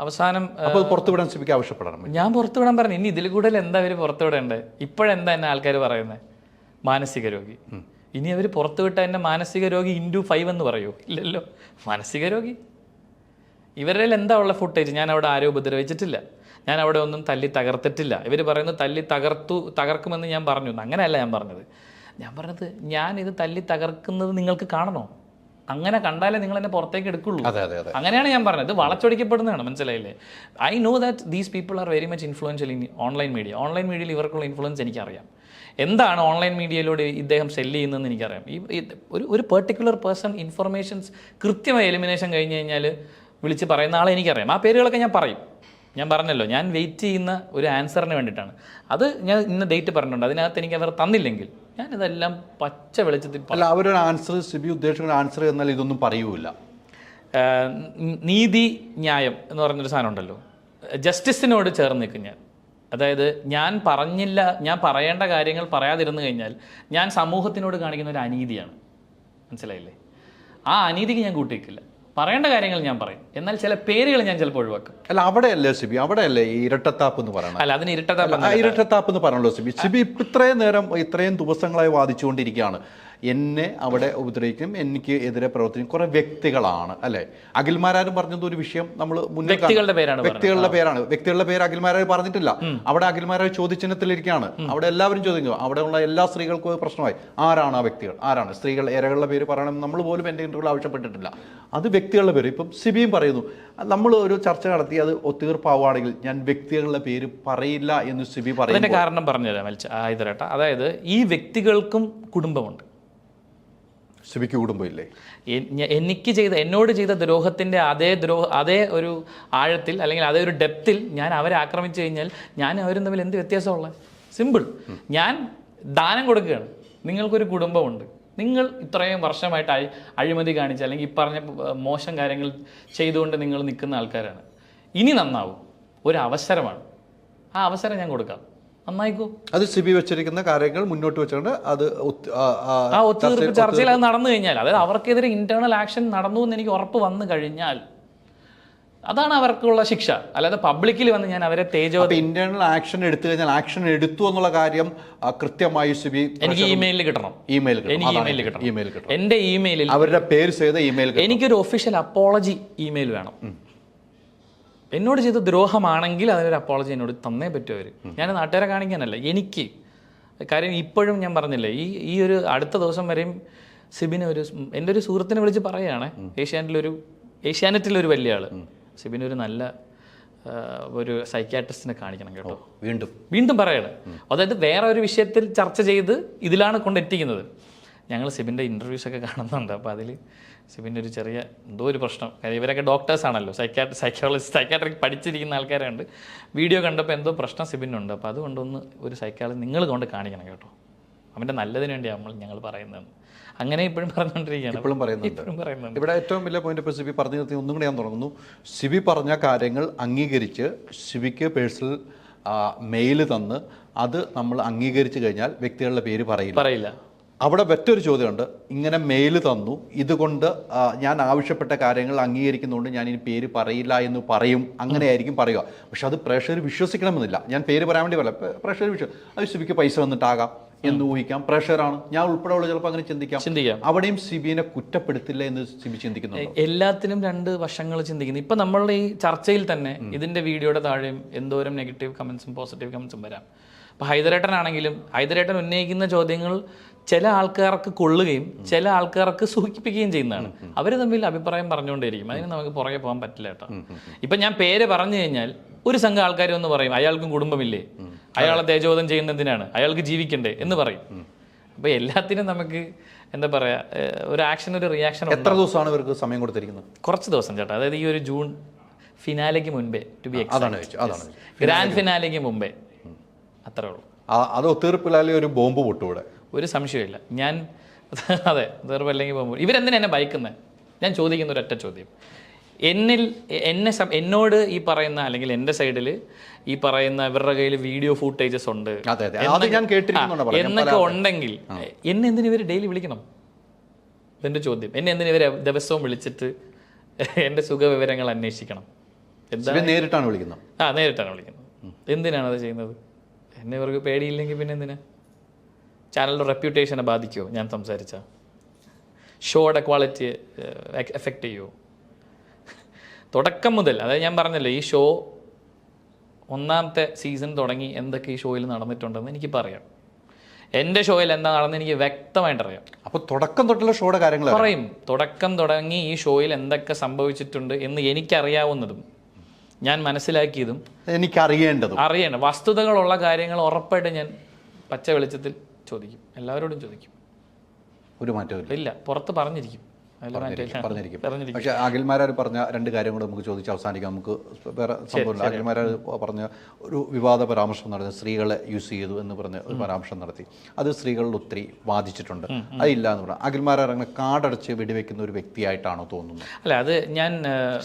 അവസാനം അപ്പോൾ അപ്പൊ പുറത്ത് വിടാൻ സിബിക്ക് ആവശ്യപ്പെടണം. ഞാൻ പുറത്തുവിടാൻ പറഞ്ഞു. ഇനി ഇതിൽ കൂടുതൽ എന്താ ഇവർ പുറത്തുവിടേണ്ടത് ഇപ്പോഴെന്താ എന്നെ ആൾക്കാർ പറയുന്നത് മാനസിക രോഗി. ഇനി അവർ പുറത്തുവിട്ട എന്നെ മാനസിക രോഗി ഇന്റു ഫൈവ് എന്ന് പറയൂ. ഇല്ലല്ലോ. മാനസിക രോഗി? ഇവരിൽ എന്താ ഉള്ള ഫുട്ടേജ് ഞാൻ അവിടെ ആരും ഉപദ്രവിച്ചിട്ടില്ല. ഞാൻ അവിടെ ഒന്നും തല്ലി തകർത്തിട്ടില്ല. ഇവർ പറയുന്നത് തല്ലി തകർത്തു തകർക്കുമെന്ന് ഞാൻ പറഞ്ഞു. അങ്ങനെയല്ല ഞാൻ പറഞ്ഞത്. ഞാൻ പറഞ്ഞത് ഞാൻ ഇത് തല്ലി തകർക്കുന്നത് നിങ്ങൾക്ക് കാണണോ? അങ്ങനെ കണ്ടാലേ നിങ്ങൾ എന്നെ പുറത്തേക്ക് എടുക്കുള്ളൂ. അതെ അതെ അതെ. അങ്ങനെയാണ് ഞാൻ പറഞ്ഞത്. വളച്ചൊടിക്കപ്പെടുന്നതാണ് മനസ്സിലായില്ലേ? I know that these people are very much influential in online media online മീഡിയയിൽ ഇവർക്കുള്ള ഇൻഫ്ലുവൻസ് എനിക്കറിയാം. എന്താണ് ഓൺലൈൻ മീഡിയയിലൂടെ ഇദ്ദേഹം സെല്ല് ചെയ്യുന്നതെന്ന് എനിക്കറിയാം. ഈ ഒരു ഒരു പെർട്ടിക്കുലർ പേഴ്സൺ ഇൻഫർമേഷൻസ് കൃത്യമായി എലിമിനേഷൻ കഴിഞ്ഞ് കഴിഞ്ഞാൽ വിളിച്ച് പറയുന്ന ആളെ എനിക്കറിയാം. ആ പേരുകളൊക്കെ ഞാൻ പറയും. ഞാൻ പറഞ്ഞല്ലോ ഞാൻ വെയിറ്റ് ചെയ്യുന്ന ഒരു ആൻസറിന് വേണ്ടിയിട്ടാണ്. അത് ഞാൻ ഇന്ന് ഡേറ്റ് പറഞ്ഞിട്ടുണ്ട് അതിനകത്ത് എനിക്ക് അവർ തന്നില്ലെങ്കിൽ ഞാൻ ഇതെല്ലാം പച്ച വെളിച്ചത്തിൽ അല്ല അവരൊരു ആൻസർ സിബി ഉദ്ദേശിക്കുന്ന ആൻസർ എന്നാൽ ഇതൊന്നും പറയൂല. നീതി ന്യായം എന്ന് പറഞ്ഞൊരു സാധനം ഉണ്ടല്ലോ. ജസ്റ്റിസിനോട് ചേർന്ന് നിൽക്കും ഞാൻ. അതായത് ഞാൻ പറഞ്ഞില്ല ഞാൻ പറയേണ്ട കാര്യങ്ങൾ പറയാതിരുന്നു കഴിഞ്ഞാൽ ഞാൻ സമൂഹത്തിനോട് കാണിക്കുന്ന ഒരു അനീതിയാണ്. മനസ്സിലായില്ലേ? ആ അനീതിക്ക് ഞാൻ കൂട്ടിവെക്കില്ല പറയേണ്ട കാര്യങ്ങൾ ഞാൻ പറയും. എന്നാൽ ചില പേരുകൾ ഞാൻ ചിലപ്പോൾ ഒഴിവാക്കും. അല്ല അവിടെയല്ലേ സിബി? അവിടെയല്ലേ ഈ ഇരട്ടത്താപ്പ് എന്ന് പറയണം അല്ല അതിന് ഇരട്ടത്താപ്പ് ഇരട്ടത്താപ്പ് എന്ന് പറയണല്ലോ സിബി. സിബി ഇപ്പം ഇത്രയും നേരം ഇത്രയും ദിവസങ്ങളായി വാദിച്ചുകൊണ്ടിരിക്കുകയാണ്. എന്നെ അവിടെ ഉപദ്രവിക്കും എനിക്ക് എതിരെ പ്രവർത്തിക്കും. കുറെ വ്യക്തികളാണ് അല്ലെ? അഖിൽമാരാരും പറഞ്ഞത് ഒരു വിഷയം നമ്മൾ മുന്നേ വ്യക്തികളുടെ പേരാണ് വ്യക്തികളുടെ പേരാണ്. വ്യക്തികളുടെ പേര് അഖിൽമാരാർ പറഞ്ഞിട്ടില്ല. അവിടെ അഖിൽമാരാർ ചോദ്യചിഹ്നത്തിലിരിക്കുകയാണ്. അവിടെ എല്ലാവരും ചോദിക്കും. അവിടെയുള്ള ഉള്ള എല്ലാ സ്ത്രീകൾക്കും ഒരു പ്രശ്നമായി. ആരാണ് ആ വ്യക്തികൾ? ആരാണ്? സ്ത്രീകൾ ഇരകളുടെ പേര് പറയണം നമ്മൾ പോലും എന്റെ ഇന്റർവ്യൂവിൽ ആവശ്യപ്പെട്ടിട്ടില്ല. അത് വ്യക്തികളുടെ പേര്. ഇപ്പം സിബിയും പറയുന്നു നമ്മൾ ഒരു ചർച്ച നടത്തി അത് ഒത്തീർപ്പാവുകയാണെങ്കിൽ ഞാൻ വ്യക്തികളുടെ പേര് പറയില്ല എന്ന് സിബി പറയുന്നു കാരണം പറഞ്ഞുതരാം ഇതരട്ട അതായത് ഈ വ്യക്തികൾക്കും കുടുംബമുണ്ട്. സിബിക്ക് കൂടുമ്പോയില്ലേ എനിക്ക് ചെയ്ത എന്നോട് ചെയ്ത ദ്രോഹത്തിന്റെ അതേ ദ്രോഹ അതേ ഒരു ആഴത്തിൽ അല്ലെങ്കിൽ അതേ ഒരു ഡെപ്തിൽ ഞാൻ അവരെ ആക്രമിച്ചു കഴിഞ്ഞാൽ ഞാൻ അവരും തമ്മിൽ എന്ത് വ്യത്യാസമുള്ളത് സിമ്പിൾ ഞാൻ ദാനം കൊടുക്കുകയാണ്. നിങ്ങൾക്കൊരു കുടുംബമുണ്ട്. നിങ്ങൾ ഇത്രയും വർഷമായിട്ട് അഴി അഴിമതി കാണിച്ച അല്ലെങ്കിൽ ഈ പറഞ്ഞ മോശം കാര്യങ്ങൾ ചെയ്തുകൊണ്ട് നിങ്ങൾ നിൽക്കുന്ന ആൾക്കാരാണ്. ഇനി നന്നാവും. ഒരു അവസരമാണ്. ആ അവസരം ഞാൻ കൊടുക്കാം. നന്നായിക്കോ. അത് സിബി വെച്ചിരിക്കുന്ന കാര്യങ്ങൾ മുന്നോട്ട് വെച്ചുകൊണ്ട് അത് ആ- ഒത്തുതീർപ്പ് ചർച്ചയിൽ അത് നടന്നു കഴിഞ്ഞാൽ അതായത് അവർക്കെതിരെ ഇന്റേണൽ ആക്ഷൻ നടന്നു എന്ന് എനിക്ക് ഉറപ്പ് വന്നു കഴിഞ്ഞാൽ അതാണ് അവർക്കുള്ള ശിക്ഷ. അല്ലാതെ പബ്ലിക്കിൽ വന്ന് ഞാൻ അവരെ തേജോ ഇന്റേണൽ ആക്ഷൻ എടുത്തു കഴിഞ്ഞാൽ ആക്ഷൻ എടുത്തു എന്നുള്ള കാര്യം കൃത്യമായി സിബി എനിക്ക് ഇമെയിലിൽ കിട്ടണം. ഇമെയിൽ എനിക്ക് ഇമെയിലിൽ കിട്ടണം. ഇമെയിൽ കിട്ടണം. എന്റെ ഇമെയിലിൽ അവരുടെ പേര് ചെയ്ത ഇമെയിൽ എനിക്കൊരു ഒഫീഷ്യൽ അപ്പോളജി ഇമെയിൽ വേണം. എന്നോട് ചെയ്ത ദ്രോഹമാണെങ്കിൽ അതിനൊരു അപ്പോളജി എന്നോട് തന്നേ പറ്റും അവർ ഞാൻ നാട്ടുകാരെ കാണിക്കാനല്ല എനിക്ക്. കാര്യം ഇപ്പോഴും ഞാൻ പറഞ്ഞില്ലേ ഈ ഈ ഒരു അടുത്ത ദിവസം വരെയും സിബിന് ഒരു എന്റെ ഒരു സുഹൃത്തിനെ വിളിച്ച് പറയുകയാണ് ഏഷ്യാനെറ്റിലൊരു ഏഷ്യാനെറ്റിലൊരു വലിയ ആൾ സിബിന് ഒരു നല്ല ഒരു സൈക്യാട്രിസ്റ്റിനെ കാണിക്കണം കേട്ടോ. വീണ്ടും. വീണ്ടും പറയണം. അതായത് വേറെ ഒരു വിഷയത്തിൽ ചർച്ച ചെയ്ത് ഇതിലാണ് കൊണ്ടെത്തിക്കുന്നത്. ഞങ്ങൾ സിബിന്റെ ഇന്റർവ്യൂസ് ഒക്കെ കാണുന്നുണ്ട്. അപ്പോൾ അതിൽ സിബിന്റെ ഒരു ചെറിയ എന്തോ ഒരു പ്രശ്നം. കാര്യം ഇവരൊക്കെ ഡോക്ടേഴ്സ് ആണല്ലോ. സൈക്കാട്രി സൈക്കോളജിസ്റ്റ് സൈക്കാട്രിക് പഠിച്ചിരിക്കുന്ന ആൾക്കാരുണ്ട്. വീഡിയോ കണ്ടപ്പോൾ എന്തോ പ്രശ്നം സിബിനുണ്ട്. അപ്പോൾ അതുകൊണ്ടൊന്ന് ഒരു സൈക്കോളജി നിങ്ങൾ കൊണ്ട് കാണിക്കണം കേട്ടോ. അവന്റെ നല്ലതിന് വേണ്ടിയാണ് നമ്മൾ ഞങ്ങൾ പറയുന്നത്. അങ്ങനെ ഇപ്പോഴും പറഞ്ഞുകൊണ്ടിരിക്കുകയാണ് ഇപ്പോഴും പറയുന്നുണ്ട്. ഇപ്പോഴും പറയുന്നുണ്ട്. ഇവിടെ ഏറ്റവും വലിയ പോയിന്റ് ഇപ്പോൾ സിബി പറഞ്ഞു നിർത്തി ഒന്നും കൂടി ഞാൻ തുടങ്ങുന്നു. സിബി പറഞ്ഞ കാര്യങ്ങൾ അംഗീകരിച്ച് സിബിക്ക് പേഴ്സണൽ മെയിൽ തന്ന് അത് നമ്മൾ അംഗീകരിച്ചു കഴിഞ്ഞാൽ വ്യക്തികളുടെ പേര് പറയില്ല. പറയില്ല. അവിടെ മറ്റൊരു ചോദ്യമുണ്ട്. ഇങ്ങനെ മെയിൽ തന്നു. ഇതുകൊണ്ട് ഞാൻ ആവശ്യപ്പെട്ട കാര്യങ്ങൾ അംഗീകരിക്കുന്നതുകൊണ്ട് ഞാൻ ഇനി പേര് പറയില്ല എന്ന് പറയും. അങ്ങനെയായിരിക്കും പറയുക. പക്ഷെ അത് പ്രേക്ഷകർ വിശ്വസിക്കണമെന്നില്ല. ഞാൻ പേര് പറയാൻ വേണ്ടി പറയാം പ്രഷർ പ്രേക്ഷകർ വിശ്വ അത് സിബിക്ക് പൈസ വന്നിട്ടാകാം എന്ന് ഊഹിക്കാം. പ്രഷറാണ് ഞാൻ ഉൾപ്പെടെയുള്ള ചിലപ്പോൾ അങ്ങനെ ചിന്തിക്കാം. ചിന്തിക്കാം. അവിടെയും സിബിനെ കുറ്റപ്പെടുത്തില്ല എന്ന് സിബി ചിന്തിക്കുന്നു എല്ലാത്തിനും രണ്ട് വശങ്ങൾ ചിന്തിക്കുന്നു. ഇപ്പൊ നമ്മൾ ഈ ചർച്ചയിൽ തന്നെ ഇതിന്റെ വീഡിയോയുടെ താഴെയും എന്തോരം നെഗറ്റീവ് കമന്റ്സും പോസിറ്റീവ് കമന്റ്സും വരാം. ഇപ്പൊ ഹൈദരേട്ടൻ ആണെങ്കിലും ഹൈദരേട്ടൻ ഉന്നയിക്കുന്ന ചോദ്യങ്ങൾ ചില ആൾക്കാർക്ക് കൊള്ളുകയും ചില ആൾക്കാർക്ക് സൂചിപ്പിക്കുകയും ചെയ്യുന്നതാണ്. അവർ തമ്മിൽ അഭിപ്രായം പറഞ്ഞുകൊണ്ടേയിരിക്കും. അതിന് നമുക്ക് പുറകെ പോകാൻ പറ്റില്ല കേട്ടോ. ഇപ്പൊ ഞാൻ പേര് പറഞ്ഞു കഴിഞ്ഞാൽ ഒരു സംഘം ആൾക്കാർ ഒന്ന് പറയും അയാൾക്കും കുടുംബമില്ലേ? അയാളെ തേജോധം ചെയ്യുന്നതിനാണ് അയാൾക്ക് ജീവിക്കണ്ടേ? എന്ന് പറയും. അപ്പൊ എല്ലാത്തിനും നമുക്ക് എന്താ പറയാ ഒരു ആക്ഷൻ ഒരു റിയാക്ഷൻ എത്ര ദിവസമാണ് ഇവർക്ക് സമയം കൊടുത്തിരിക്കുന്നത്? കുറച്ച് ദിവസം ചേട്ടാ. അതായത് ഈ ഒരു ജൂൺ ഫിനാലയ്ക്ക് മുൻപേ ടു ബി ഗ്രാൻഡ് ഫിനാലയ്ക്ക് മുമ്പേ അത്രേ ഉള്ളൂ. അത് ഒത്തീർപ്പിലാലെ ഒരു ബോംബ് പൊട്ടും ഇവിടെ. ഒരു സംശയമില്ല ഞാൻ അതെ തീർപ്പല്ലെങ്കിൽ പോകുമ്പോൾ. ഇവരെന്തിനാ എന്നെ ഭയക്കുന്നത് ഞാൻ ചോദിക്കുന്ന ഒരൊറ്റ ചോദ്യം. എന്നിൽ എന്നെ എന്നോട് ഈ പറയുന്ന അല്ലെങ്കിൽ എന്റെ സൈഡിൽ ഈ പറയുന്ന ഇവരുടെ കയ്യിൽ വീഡിയോ ഫൂട്ടേജസ് ഉണ്ട്. എന്നൊക്കെ ഉണ്ടെങ്കിൽ എന്നെ എന്തിനു ഇവർ ഡെയിലി വിളിക്കണം? എന്റെ ചോദ്യം. എന്നെ എന്തിനു ഇവരെ ദിവസവും വിളിച്ചിട്ട് എന്റെ സുഖവിവരങ്ങൾ അന്വേഷിക്കണം? എന്താ? നേരിട്ടാണ് വിളിക്കുന്നത്. ആ നേരിട്ടാണ് വിളിക്കുന്നത്. എന്തിനാണ് അത് ചെയ്യുന്നത്? എന്നെ ഇവർക്ക് പേടിയില്ലെങ്കിൽ പിന്നെ എന്തിനാ? ചാനലിന്റെ റെപ്യൂട്ടേഷനെ ബാധിക്കുമോ ഞാൻ സംസാരിച്ച. ഷോയുടെ ക്വാളിറ്റി എഫക്റ്റ് ചെയ്യുമോ തുടക്കം മുതൽ അതായത് ഞാൻ പറഞ്ഞല്ലോ ഈ ഷോ ഒന്നാമത്തെ സീസൺ തുടങ്ങി എന്തൊക്കെ ഈ ഷോയിൽ നടന്നിട്ടുണ്ടെന്ന് എനിക്ക് പറയാം. എന്റെ ഷോയിൽ എന്താ നടന്നത് എനിക്ക് വ്യക്തമായിട്ട് അറിയാം അപ്പോൾ തുടക്കം തൊട്ടുള്ള ഷോയുടെ കാര്യങ്ങൾ പറയും തുടക്കം തുടങ്ങി ഈ ഷോയിൽ എന്തൊക്കെ സംഭവിച്ചിട്ടുണ്ട് എന്ന് എനിക്കറിയാവുന്നതും ഞാൻ മനസ്സിലാക്കിയതും എനിക്ക് അറിയേണ്ടതും അറിയണം വസ്തുതകളുള്ള കാര്യങ്ങൾ ഉറപ്പായിട്ട് ഞാൻ പച്ച വെളിച്ചത്തിൽ ചോദിക്കും. എല്ലാവരോടും ചോദിക്കും. ഒരു മാറ്റവും ഇല്ല പുറത്ത് പറഞ്ഞിരിക്കും. പറഞ്ഞിരിക്കും പക്ഷെ അഖിൽമാരാർ പറഞ്ഞ രണ്ട് കാര്യം കൂടെ നമുക്ക് ചോദിച്ച് അവസാനിക്കാം. നമുക്ക് വേറെ സംഭവമില്ല. അഖിൽമാരാർ പറഞ്ഞ ഒരു വിവാദ പരാമർശം നടത്തി സ്ത്രീകളെ യൂസ് ചെയ്തു എന്ന് പറഞ്ഞ ഒരു പരാമർശം നടത്തി. അത് സ്ത്രീകളിൽ ഒത്തിരി ബാധിച്ചിട്ടുണ്ട്. അതില്ല എന്ന് പറഞ്ഞു. അഖിൽമാരാർ അങ്ങനെ കാടടച്ച് വെടിവെക്കുന്ന ഒരു വ്യക്തിയായിട്ടാണോ തോന്നുന്നത്? അല്ല അത് ഞാൻ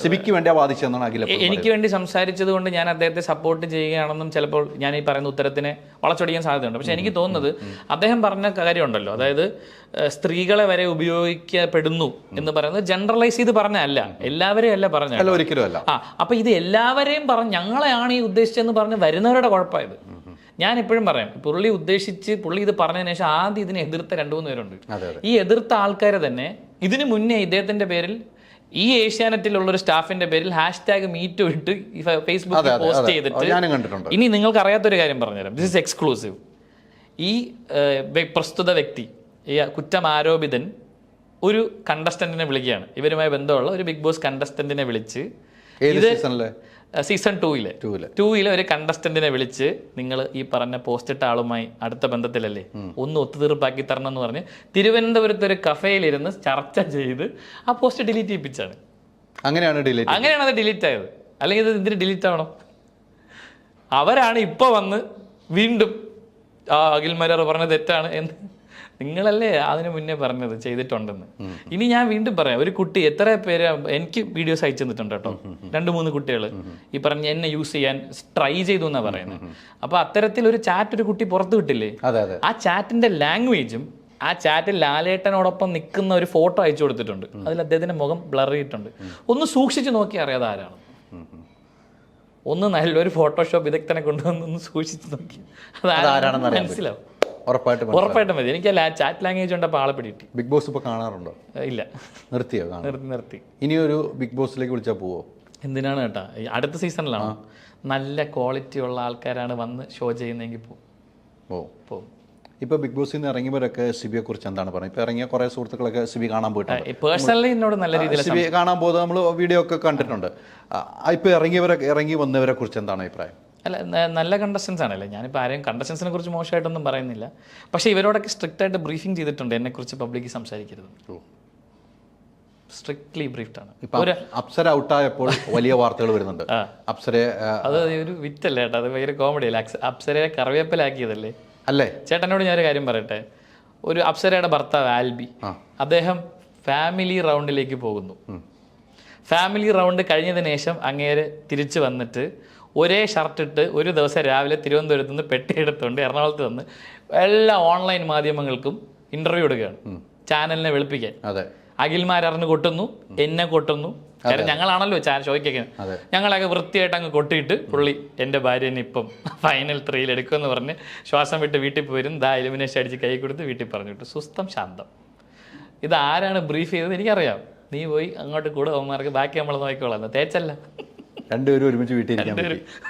സിബിക്ക് വേണ്ടിയാ ബാധിച്ചതെന്നാണ് അഖില എനിക്ക് വേണ്ടി സംസാരിച്ചത് കൊണ്ട് ഞാൻ അദ്ദേഹത്തെ സപ്പോർട്ട് ചെയ്യുകയാണെന്നും ചിലപ്പോൾ ഞാൻ ഈ പറയുന്ന ഉത്തരത്തിനെ വളച്ചൊടിക്കാൻ സാധ്യതയുണ്ട്. പക്ഷെ എനിക്ക് തോന്നുന്നത് അദ്ദേഹം പറഞ്ഞ കാര്യമുണ്ടല്ലോ. അതായത് സ്ത്രീകളെ വരെ ഉപയോഗിക്കപ്പെടുന്നു എന്ന് പറയുന്നത് ജനറലൈസ് ചെയ്ത് പറഞ്ഞല്ല എല്ലാവരെയും അല്ല പറഞ്ഞ അല്ല ഒരിക്കലും അല്ല. ആ അപ്പൊ ഇത് എല്ലാവരെയും പറഞ്ഞു ഞങ്ങളെയാണ് ഈ ഉദ്ദേശിച്ചെന്ന് പറഞ്ഞ് വരുന്നവരുടെ കുഴപ്പമായത്. ഞാൻ എപ്പോഴും പറയാം പുള്ളി ഉദ്ദേശിച്ച് പുള്ളി ഇത് പറഞ്ഞതിന് ശേഷം ആദ്യം ഇതിനെ എതിർത്ത രണ്ടു മൂന്ന് പേരുണ്ട്. ഈ എതിർത്ത ആൾക്കാരെ തന്നെ ഇതിനു മുന്നേ ഇദ്ദേഹത്തിന്റെ പേരിൽ ഈ ഏഷ്യാനെറ്റിലുള്ള ഒരു സ്റ്റാഫിന്റെ പേരിൽ ഹാഷ് ടാഗ് മീറ്റ് ഇട്ട് ഫേസ്ബുക്കിൽ പോസ്റ്റ് ചെയ്തിട്ട്. ഇനി നിങ്ങൾക്ക് അറിയാത്തൊരു കാര്യം പറഞ്ഞുതരാം. ദിസ് ഇസ് എക്സ്ക്ലൂസീവ് ഈ പ്രസ്തുത വ്യക്തി ഈ കുറ്റം ആരോപിതൻ ഒരു കണ്ടസ്റ്റന്റിനെ വിളിക്കുകയാണ്. ഇവരുമായി ബന്ധമുള്ള ഒരു ബിഗ് ബോസ് കണ്ടസ്റ്റന്റിനെ വിളിച്ച് സീസൺ ടൂയിലെ ടൂയിലെ ഒരു കണ്ടസ്റ്റന്റിനെ വിളിച്ച് നിങ്ങൾ ഈ പറഞ്ഞ പോസ്റ്റ് ഇട്ട ആളുമായി അടുത്ത ബന്ധത്തിലല്ലേ? ഒന്ന് ഒത്തുതീർപ്പാക്കി തരണം എന്ന് പറഞ്ഞ് തിരുവനന്തപുരത്ത് ഒരു കഫേയിലിരുന്ന് ചർച്ച ചെയ്ത് ആ പോസ്റ്റ് ഡിലീറ്റ് ചെയ്യിപ്പിച്ചാണ്. അങ്ങനെയാണ് ഡിലീറ്റ് അങ്ങനെയാണ് അത് ഡിലീറ്റ് ആയത്. അല്ലെങ്കിൽ ഇത് ഇതിന് ഡിലീറ്റ് ആവണം? അവരാണ് ഇപ്പൊ വന്ന് വീണ്ടും ആ അഖിൽ മരാർ പറഞ്ഞത് തെറ്റാണ് എന്ന് നിങ്ങളല്ലേ അതിനു മുന്നേ പറഞ്ഞത് ചെയ്തിട്ടുണ്ടെന്ന്. ഇനി ഞാൻ വീണ്ടും പറയാം. ഒരു കുട്ടി എത്ര പേര് എനിക്ക് വീഡിയോസ് അയച്ചു തന്നിട്ടുണ്ട് കേട്ടോ. രണ്ട് മൂന്ന് കുട്ടികൾ ഈ പറഞ്ഞ എന്നെ യൂസ് ചെയ്യാൻ ട്രൈ ചെയ്തു എന്നാ പറയുന്നത്. അപ്പൊ അത്തരത്തിൽ ഒരു ചാറ്റ് ഒരു കുട്ടി പുറത്തു കിട്ടില്ലേ ആ ചാറ്റിന്റെ ലാംഗ്വേജും ആ ചാറ്റിൽ ലാലേട്ടനോടൊപ്പം നിൽക്കുന്ന ഒരു ഫോട്ടോ അയച്ചു കൊടുത്തിട്ടുണ്ട്. അതിൽ അദ്ദേഹത്തിന്റെ മുഖം ബ്ലർ ചെയ്തിട്ടുണ്ട്. ഒന്ന് സൂക്ഷിച്ചു നോക്കി അറിയാതെ ആരാണ്. ഒന്ന് നല്ലൊരു ഫോട്ടോഷോപ്പ് വിദഗ്ധനെ കൊണ്ടുവന്ന് ഒന്ന് സൂക്ഷിച്ചു നോക്കി അത് അതാരാണെന്ന് മനസ്സിലാവും. ഉറപ്പായിട്ടും ഉറപ്പായിട്ടും മതി. എനിക്ക് ആ ചാറ്റ് ലാംഗ്വേജ് ഉണ്ടപ്പോൾ ആളെ പിടികിട്ടി. ബിഗ് ബോസ് ഇപ്പോൾ കാണാറുണ്ടോ? ഇല്ല. നിർത്തിയോ നിർത്തി നിർത്തി. ഇനിയൊരു ബിഗ് ബോസിലേക്ക് വിളിച്ചാൽ പോവോ? എന്തിനാണ് കേട്ടാ അടുത്ത സീസണിലാണ്? നല്ല ക്വാളിറ്റി ഉള്ള ആൾക്കാരാണ് വന്ന് ഷോ ചെയ്യുന്നതെങ്കിൽ പോകും ഓ. പോകും ഇപ്പൊ ബിഗ് ബോസിൽ നിന്ന് ഇറങ്ങിയവരൊക്കെ സിബിയെ കുറിച്ച് എന്താണ് പറയുന്നത്? ഇപ്പോൾ ഇറങ്ങിയ കുറേ സുഹൃത്തുക്കളൊക്കെ സിബി കാണാൻ പോയിട്ടുണ്ട്. പേഴ്സണലി എന്നോട് നല്ല രീതിയിൽ സിബി കാണാൻ പോകുന്നത് നമ്മൾ വീഡിയോ ഒക്കെ കണ്ടിട്ടുണ്ട്. ആ, ഇപ്പൊ ഇറങ്ങിയവരൊക്കെ ഇറങ്ങി വന്നവരെ കുറിച്ച് എന്താണ് അഭിപ്രായം? അല്ല നല്ല കണ്ടസ്റ്റൻസ് ആണല്ലേ? ഞാനിപ്പോൾ ആരെയും കണ്ടസ്റ്റൻസിനെ കുറിച്ച് മോശമായിട്ടൊന്നും പറയുന്നില്ല. പക്ഷേ ഇവരോടൊക്കെ സ്ട്രിക്റ്റ് ആയിട്ട് ബ്രീഫിംഗ് ചെയ്തിട്ടുണ്ട് എന്നെക്കുറിച്ച് പബ്ലിക്ക് സംസാരിക്കരുത്. സ്ട്രിക്ട്ലി ബ്രീഫ്ഡ് ആണ്. ഇപ്പൊ അപ്സര ഔട്ടായപ്പോൾ വലിയ വാർത്തകൾ വരുന്നുണ്ട്. അപ്സരെ അത് ഒരു വിറ്റല്ലേ ചേട്ടാ അത് ഭയങ്കര കോമഡി അല്ലേ? അപ്സരയെ കറിവേപ്പിലാക്കിയതല്ലേ? അല്ലേ? ചേട്ടനോട് ഞാനൊരു കാര്യം പറയട്ടെ. ഒരു അപ്സരയുടെ ഭർത്താവ് ആൽബി അദ്ദേഹം ഫാമിലി റൗണ്ടിലേക്ക് പോകുന്നു. ഫാമിലി റൗണ്ട് കഴിഞ്ഞതിന് ശേഷം അങ്ങേര് തിരിച്ചു വന്നിട്ട് ഒരേ ഷർട്ട് ഇട്ട് ഒരു ദിവസം രാവിലെ തിരുവനന്തപുരത്ത് നിന്ന് പെട്ടി എടുത്തുകൊണ്ട് എറണാകുളത്ത് നിന്ന് എല്ലാ ഓൺലൈൻ മാധ്യമങ്ങൾക്കും ഇന്റർവ്യൂ എടുക്കുകയാണ്. ചാനലിനെ വെളുപ്പിക്കാൻ. അതെ. അഖിൽമാരറിഞ്ഞ് കൊട്ടുന്നു എന്നെ കൊട്ടുന്നു. കാരണം ഞങ്ങളാണല്ലോ ചാനൽ ചോദിക്കുന്നത്. ഞങ്ങളൊക്കെ വൃത്തിയായിട്ട് അങ്ങ് കൊട്ടിയിട്ട് പുള്ളി എന്റെ ഭാര്യ ഇപ്പം ഫൈനൽ ത്രീയിൽ എടുക്കുമെന്ന് പറഞ്ഞ് ശ്വാസം വിട്ട് വീട്ടിൽ പോരും ദാ എലിമിനേഷൻ അടിച്ച് കൈ കൊടുത്ത് വീട്ടിൽ പറഞ്ഞു വിട്ടു. സുസ്ഥം ശാന്തം. ഇത് ആരാണ് ബ്രീഫ് ചെയ്തത് എനിക്കറിയാം. നീ പോയി അങ്ങോട്ട് കൂടെ അവന്മാർക്ക് ബാക്കി നമ്മൾ നോക്കിക്കോളാം. തേച്ചല്ല. രണ്ടുപേരും ഒരുമിച്ച് വീട്ടിലിരിക്കാൻ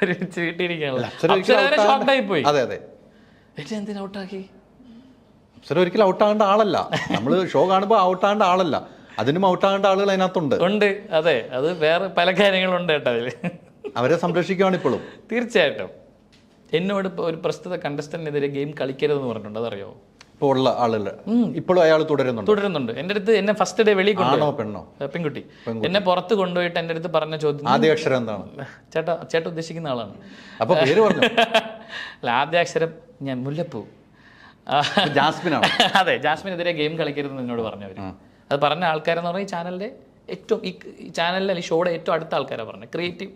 ഒരുമിച്ച് വീട്ടിലിരിക്കാനുള്ള അതെ അതെ. എന്നെ എന്തിനാ ഔട്ടാക്കി? അപ്സര ഒരിക്കലും ഔട്ടാകേണ്ട ആളല്ല. നമ്മൾ ഷോ കാണുമ്പോൾ ഔട്ടാകേണ്ട ആളല്ല. അതിനും ഔട്ടാകേണ്ട ആളുകൾ അതിനകത്തുണ്ട്. ഉണ്ട് അതെ. അത് വേറെ പല കാര്യങ്ങളുണ്ട് കേട്ടോ അതിൽ അവരെ സംരക്ഷിക്കുകയാണ് ഇപ്പോഴും. തീർച്ചയായിട്ടും. എന്നോട് ഒരു പ്രസ്തുത കണ്ടസ്റ്റന്റിനെതിരെ ഗെയിം കളിക്കരുതെന്ന് പറഞ്ഞിട്ടുണ്ട്. അതറിയോ? ഇപ്പോൾ ഉള്ള ആളുകൾ ഇപ്പോഴും അയാൾ തുടരുന്നുണ്ട്? തുടരുന്നുണ്ട്. എന്റെ അടുത്ത് എന്നെ ഫസ്റ്റ് ഡേ വെളി കൊണ്ടോ ആണോ പെണ്ണോ? പെൺകുട്ടി. എന്നെ പുറത്ത് കൊണ്ടുപോയിട്ട് എന്റെ അടുത്ത് പറഞ്ഞ ചോദ്യം ആദ്യ അക്ഷരം എന്താണ്? ചേട്ടാ ചേട്ടാ ഉദ്ദേശിക്കുന്ന ആളാണ്. അപ്പൊ പേര് പറഞ്ഞു? അല്ല ആദ്യാക്ഷരം ഞാൻ മുല്ലപ്പൂ. ജാസ്മിൻ ജാസ്മിനാണ്? അതെ ജാസ്മിനെതിരെ ഗെയിം കളിക്കരുതെന്ന് എന്നോട് പറഞ്ഞവർ അത് പറഞ്ഞ ആൾക്കാരെന്ന് പറഞ്ഞാൽ ഈ ചാനലിന്റെ ഏറ്റവും ഈ ചാനലിലെ ഈ ഷോയുടെ ഏറ്റവും അടുത്ത ആൾക്കാരാണ് പറഞ്ഞത്. ക്രിയേറ്റീവ്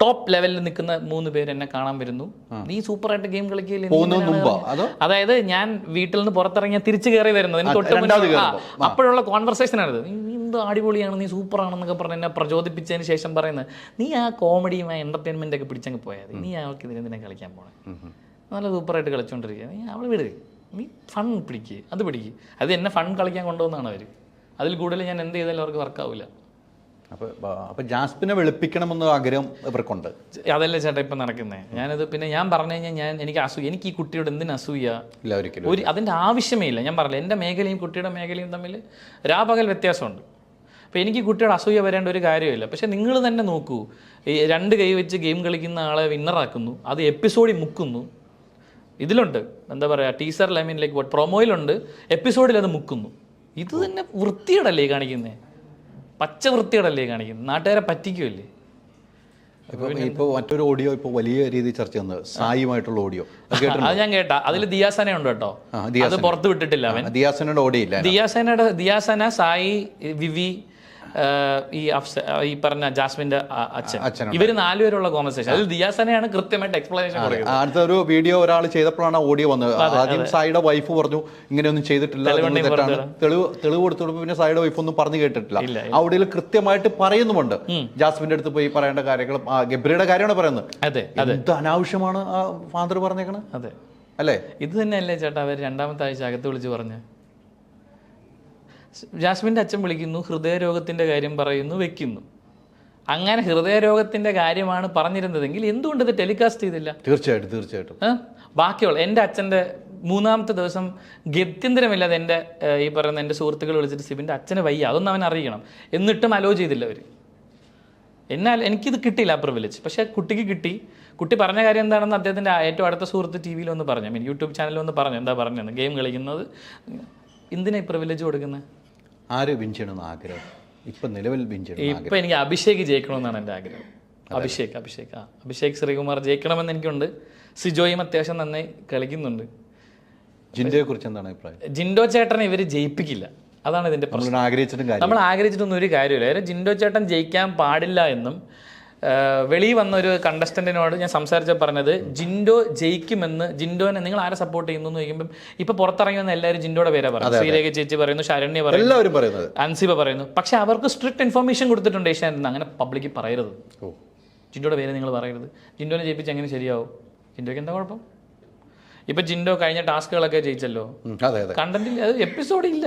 ടോപ്പ് ലെവലിൽ നിൽക്കുന്ന മൂന്ന് പേര് എന്നെ കാണാൻ വരുന്നു. നീ സൂപ്പറായിട്ട് ഗെയിം കളിക്കില്ല? അതായത് ഞാൻ വീട്ടിൽ നിന്ന് പുറത്തിറങ്ങിയ തിരിച്ചു കയറി വരുന്നത്. തൊട്ട്. അപ്പോഴുള്ള കോൺവെർസേഷൻ ആണിത്. നീ എന്ത് അടിപൊളിയാണ് നീ സൂപ്പറാണെന്നൊക്കെ പറഞ്ഞ് എന്നെ പ്രചോദിപ്പിച്ചതിന് ശേഷം പറയുന്നത്. നീ ആ കോമഡിയും ആ എന്റർടൈൻമെന്റ് ഒക്കെ പിടിച്ചങ്ങ് പോയാൽ നീ അവൾക്ക് തന്നെ കളിക്കാൻ പോണേ? നല്ല സൂപ്പറായിട്ട് കളിച്ചോണ്ടിരിക്കുക നീ അവളെ വിട്. നീ ഫൺ പിടിക്കുക അത് പിടിക്കുക അത് എന്നെ ഫൺ കളിക്കാൻ കൊണ്ടുവന്നാണ് അവർ അതിൽ കൂടുതൽ ഞാൻ എന്ത് ചെയ്താലും അവർക്ക് വർക്കാവില്ല അപ്പോൾ അപ്പോൾ ജാസ്പിനെ വെളുപ്പിക്കണമെന്ന ആഗ്രഹം ഇവർക്കുണ്ട്. അതല്ലേ ചേട്ടാ ഇപ്പം നടക്കുന്നത് ഞാനത് പിന്നെ ഞാൻ പറഞ്ഞു കഴിഞ്ഞാൽ ഞാൻ എനിക്ക് അസൂയ എനിക്ക് ഈ കുട്ടിയോട് എന്തിനു അസൂയ? ഇല്ല ഒരിക്കലും ഒരു അതിന്റെ ആവശ്യമേ ഇല്ല ഞാൻ പറഞ്ഞില്ല എന്റെ മേഖലയും കുട്ടിയുടെ മേഖലയും തമ്മിൽ രാപകൽ വ്യത്യാസമുണ്ട്. അപ്പോൾ എനിക്ക് കുട്ടിയോട് അസൂയ വരേണ്ട ഒരു കാര്യമില്ല. പക്ഷേ നിങ്ങൾ തന്നെ നോക്കൂ ഈ രണ്ട് കൈ വെച്ച് ഗെയിം കളിക്കുന്ന ആളെ വിന്നറാക്കുന്നു അത് എപ്പിസോഡിൽ മുക്കുന്നു. ഇതിലുണ്ട് എന്താ പറയുക ടീസർ ലൈമിനിലേക്ക് ലൈക്ക് പ്രൊമോയിലുണ്ട് എപ്പിസോഡിൽ അത് മുക്കുന്നു. ഇത് തന്നെ വൃത്തിയോടല്ലേ കാണിക്കുന്നത് പച്ച വൃത്തിയോടല്ലേ കാണിക്കുന്നത്? നാട്ടുകാരെ പറ്റിക്കുമല്ലേ ഇപ്പോൾ ഇപ്പോൾ മറ്റൊരു ഓഡിയോ ഇപ്പോൾ വലിയ രീതിയിൽ ചർച്ച ചെയ്യുന്നത് സായിയുമായിട്ടുള്ള ഓഡിയോ. അത് ഞാൻ കേട്ടാ. അതിൽ ദിയാസന ഉണ്ട് കേട്ടോ. അത് പുറത്ത് വിട്ടിട്ടില്ല അവൻ. ദിയാസനയുടെ ഓഡിയോ ഇല്ല ദിയാസനയുടെ ദിയാസന സായി വിവി ഈ അഫ്സ ഈ പറഞ്ഞ ജാസ്മിന്റെ അച്ഛൻ. അച്ഛനുണ്ട്. ഇവർ നാലുപേരുള്ള കോൺവെർസേഷൻ അതിൽ ദിയാസനെയാണ് കൃത്യമായിട്ട് എക്സ്പ്ലനേഷൻ കൊടുക്കുന്നത്. അടുത്ത ഒരു വീഡിയോ ഒരാൾ ചെയ്തപ്പോഴാണ് ഓഡിയോ വന്നത്. ആദ്യം സായിയുടെ വൈഫ് പറഞ്ഞു ഇങ്ങനെയൊന്നും ചെയ്തിട്ടില്ല തെറ്റാണ്. തെളിവ് തെളിവ് കൊടുത്തപ്പോൾ പിന്നെ സായിയുടെ വൈഫ് ഒന്നും പറഞ്ഞു കേട്ടിട്ടില്ല. അവിടെ കൃത്യമായിട്ട് പറയുന്നുമുണ്ട്. ജാസ്മിന്റെ അടുത്ത് പോയി പറയേണ്ട കാര്യങ്ങൾ ആ ഗബ്രിയുടെ കാര്യമാണ് പറയുന്നത്. അതെ അതെ. അനാവശ്യമാണ് ആ ഫാദർ പറഞ്ഞേക്കണത് അതെ. അല്ലേ? ഇത് തന്നെയല്ലേ ചേട്ടാ അവർ രണ്ടാമത്തെ ആഴ്ച അകത്ത് വിളിച്ച് പറഞ്ഞ്. ജാസ്മിന്റെ അച്ഛൻ വിളിക്കുന്നു ഹൃദയരോഗത്തിന്റെ കാര്യം പറയുന്നു വെക്കുന്നു. അങ്ങനെ ഹൃദയരോഗത്തിന്റെ കാര്യമാണ് പറഞ്ഞിരുന്നതെങ്കിൽ എന്തുകൊണ്ട് ഇത് ടെലികാസ്റ്റ് ചെയ്തില്ല? തീർച്ചയായിട്ടും തീർച്ചയായിട്ടും. ബാക്കിയുള്ള എന്റെ അച്ഛന്റെ മൂന്നാമത്തെ ദിവസം ഗത്യന്തരമില്ലാതെ എന്റെ ഈ പറയുന്ന എന്റെ സുഹൃത്തുക്കൾ വിളിച്ചിട്ട് സിബിന്റെ അച്ഛനെ വയ്യ അതൊന്നും അവൻ അറിയണം. എന്നിട്ടും അലോ ചെയ്തില്ല അവർ എന്നാൽ എനിക്കിത് കിട്ടിയില്ല ആ പ്രിവിലേജ് പക്ഷേ കുട്ടിക്ക് കിട്ടി. കുട്ടി പറഞ്ഞ കാര്യം എന്താണെന്ന് അദ്ദേഹത്തിന്റെ ഏറ്റവും അടുത്ത സുഹൃത്ത് ടി വിയിൽ ഒന്ന് പറഞ്ഞു മീൻ യൂട്യൂബ് ചാനലിൽ ഒന്ന് പറഞ്ഞു. എന്താ പറഞ്ഞത് ഗെയിം കളിക്കുന്നത്. എന്തിനാണ് ഈ പ്രിവിലേജ് കൊടുക്കുന്നത്? ആര് വിൻ ചെയ്യണമെന്ന് ആഗ്രഹം? ഇപ്പൊ നിലവിൽ വിൻ ചെയ്യണം ഇപ്പം എനിക്ക് അഭിഷേക് ജയിക്കണമെന്നാണ് എന്റെ ആഗ്രഹം. അഭിഷേക് അഭിഷേക് ആ. അഭിഷേക് ശ്രീകുമാർ ജയിക്കണമെന്ന് എനിക്കുണ്ട്. സിജോയും അത്യാവശ്യം നന്നായി കളിക്കുന്നുണ്ട്. ജിൻഡോയെ കുറിച്ച് എന്താണ് അഭിപ്രായം? ജിൻഡോ ചേട്ടനെ ഇവർ ജയിപ്പിക്കില്ല. അതാണ് ഇതിന്റെ പ്രശ്നം. നമ്മൾ ആഗ്രഹിച്ചിട്ടും നമ്മൾ ആഗ്രഹിച്ചിട്ടൊന്നും ഒരു കാര്യമില്ല. കാര്യം ജിൻഡോ ചേട്ടൻ ജയിക്കാൻ പാടില്ല എന്നും വെളിയിൽ വന്ന ഒരു കണ്ടസ്റ്റന്റിനോട് ഞാൻ സംസാരിച്ച പറഞ്ഞത് ജിൻഡോ ജയിക്കുമെന്ന് ജിൻഡോനെ നിങ്ങൾ ആരെ സപ്പോർട്ട് ചെയ്യുന്നു എന്ന് ചോദിക്കുമ്പോൾ ഇപ്പൊ പുറത്തിറങ്ങി വന്ന എല്ലാവരും ജിൻഡോയുടെ പേരാ പറയുന്നത്. ശ്രീരേഖ ചേച്ചി പറയുന്നു ശരണ്യ പറയുന്നു അൻസിബ പറയുന്നു. പക്ഷെ അവർക്ക് സ്ട്രിക്ട് ഇൻഫർമേഷൻ കൊടുത്തിട്ടുണ്ട്. ഏഷ്യാനെന്ന് അങ്ങനെ പബ്ലിക്ക് പറയരുത്. ജിൻഡോടെ ജിൻഡോയുടെ പേര് നിങ്ങൾ പറയരുത്. ജിൻഡോനെ ജയിപ്പിച്ച് എങ്ങനെ ശരിയാവും? ജിൻഡോയ്ക്ക് എന്താ കുഴപ്പം? ഇപ്പൊ ജിൻഡോ കഴിഞ്ഞ ടാസ്കുകളൊക്കെ ജയിച്ചല്ലോ. കണ്ടന്റിൽ എപ്പിസോഡ് ഇല്ല.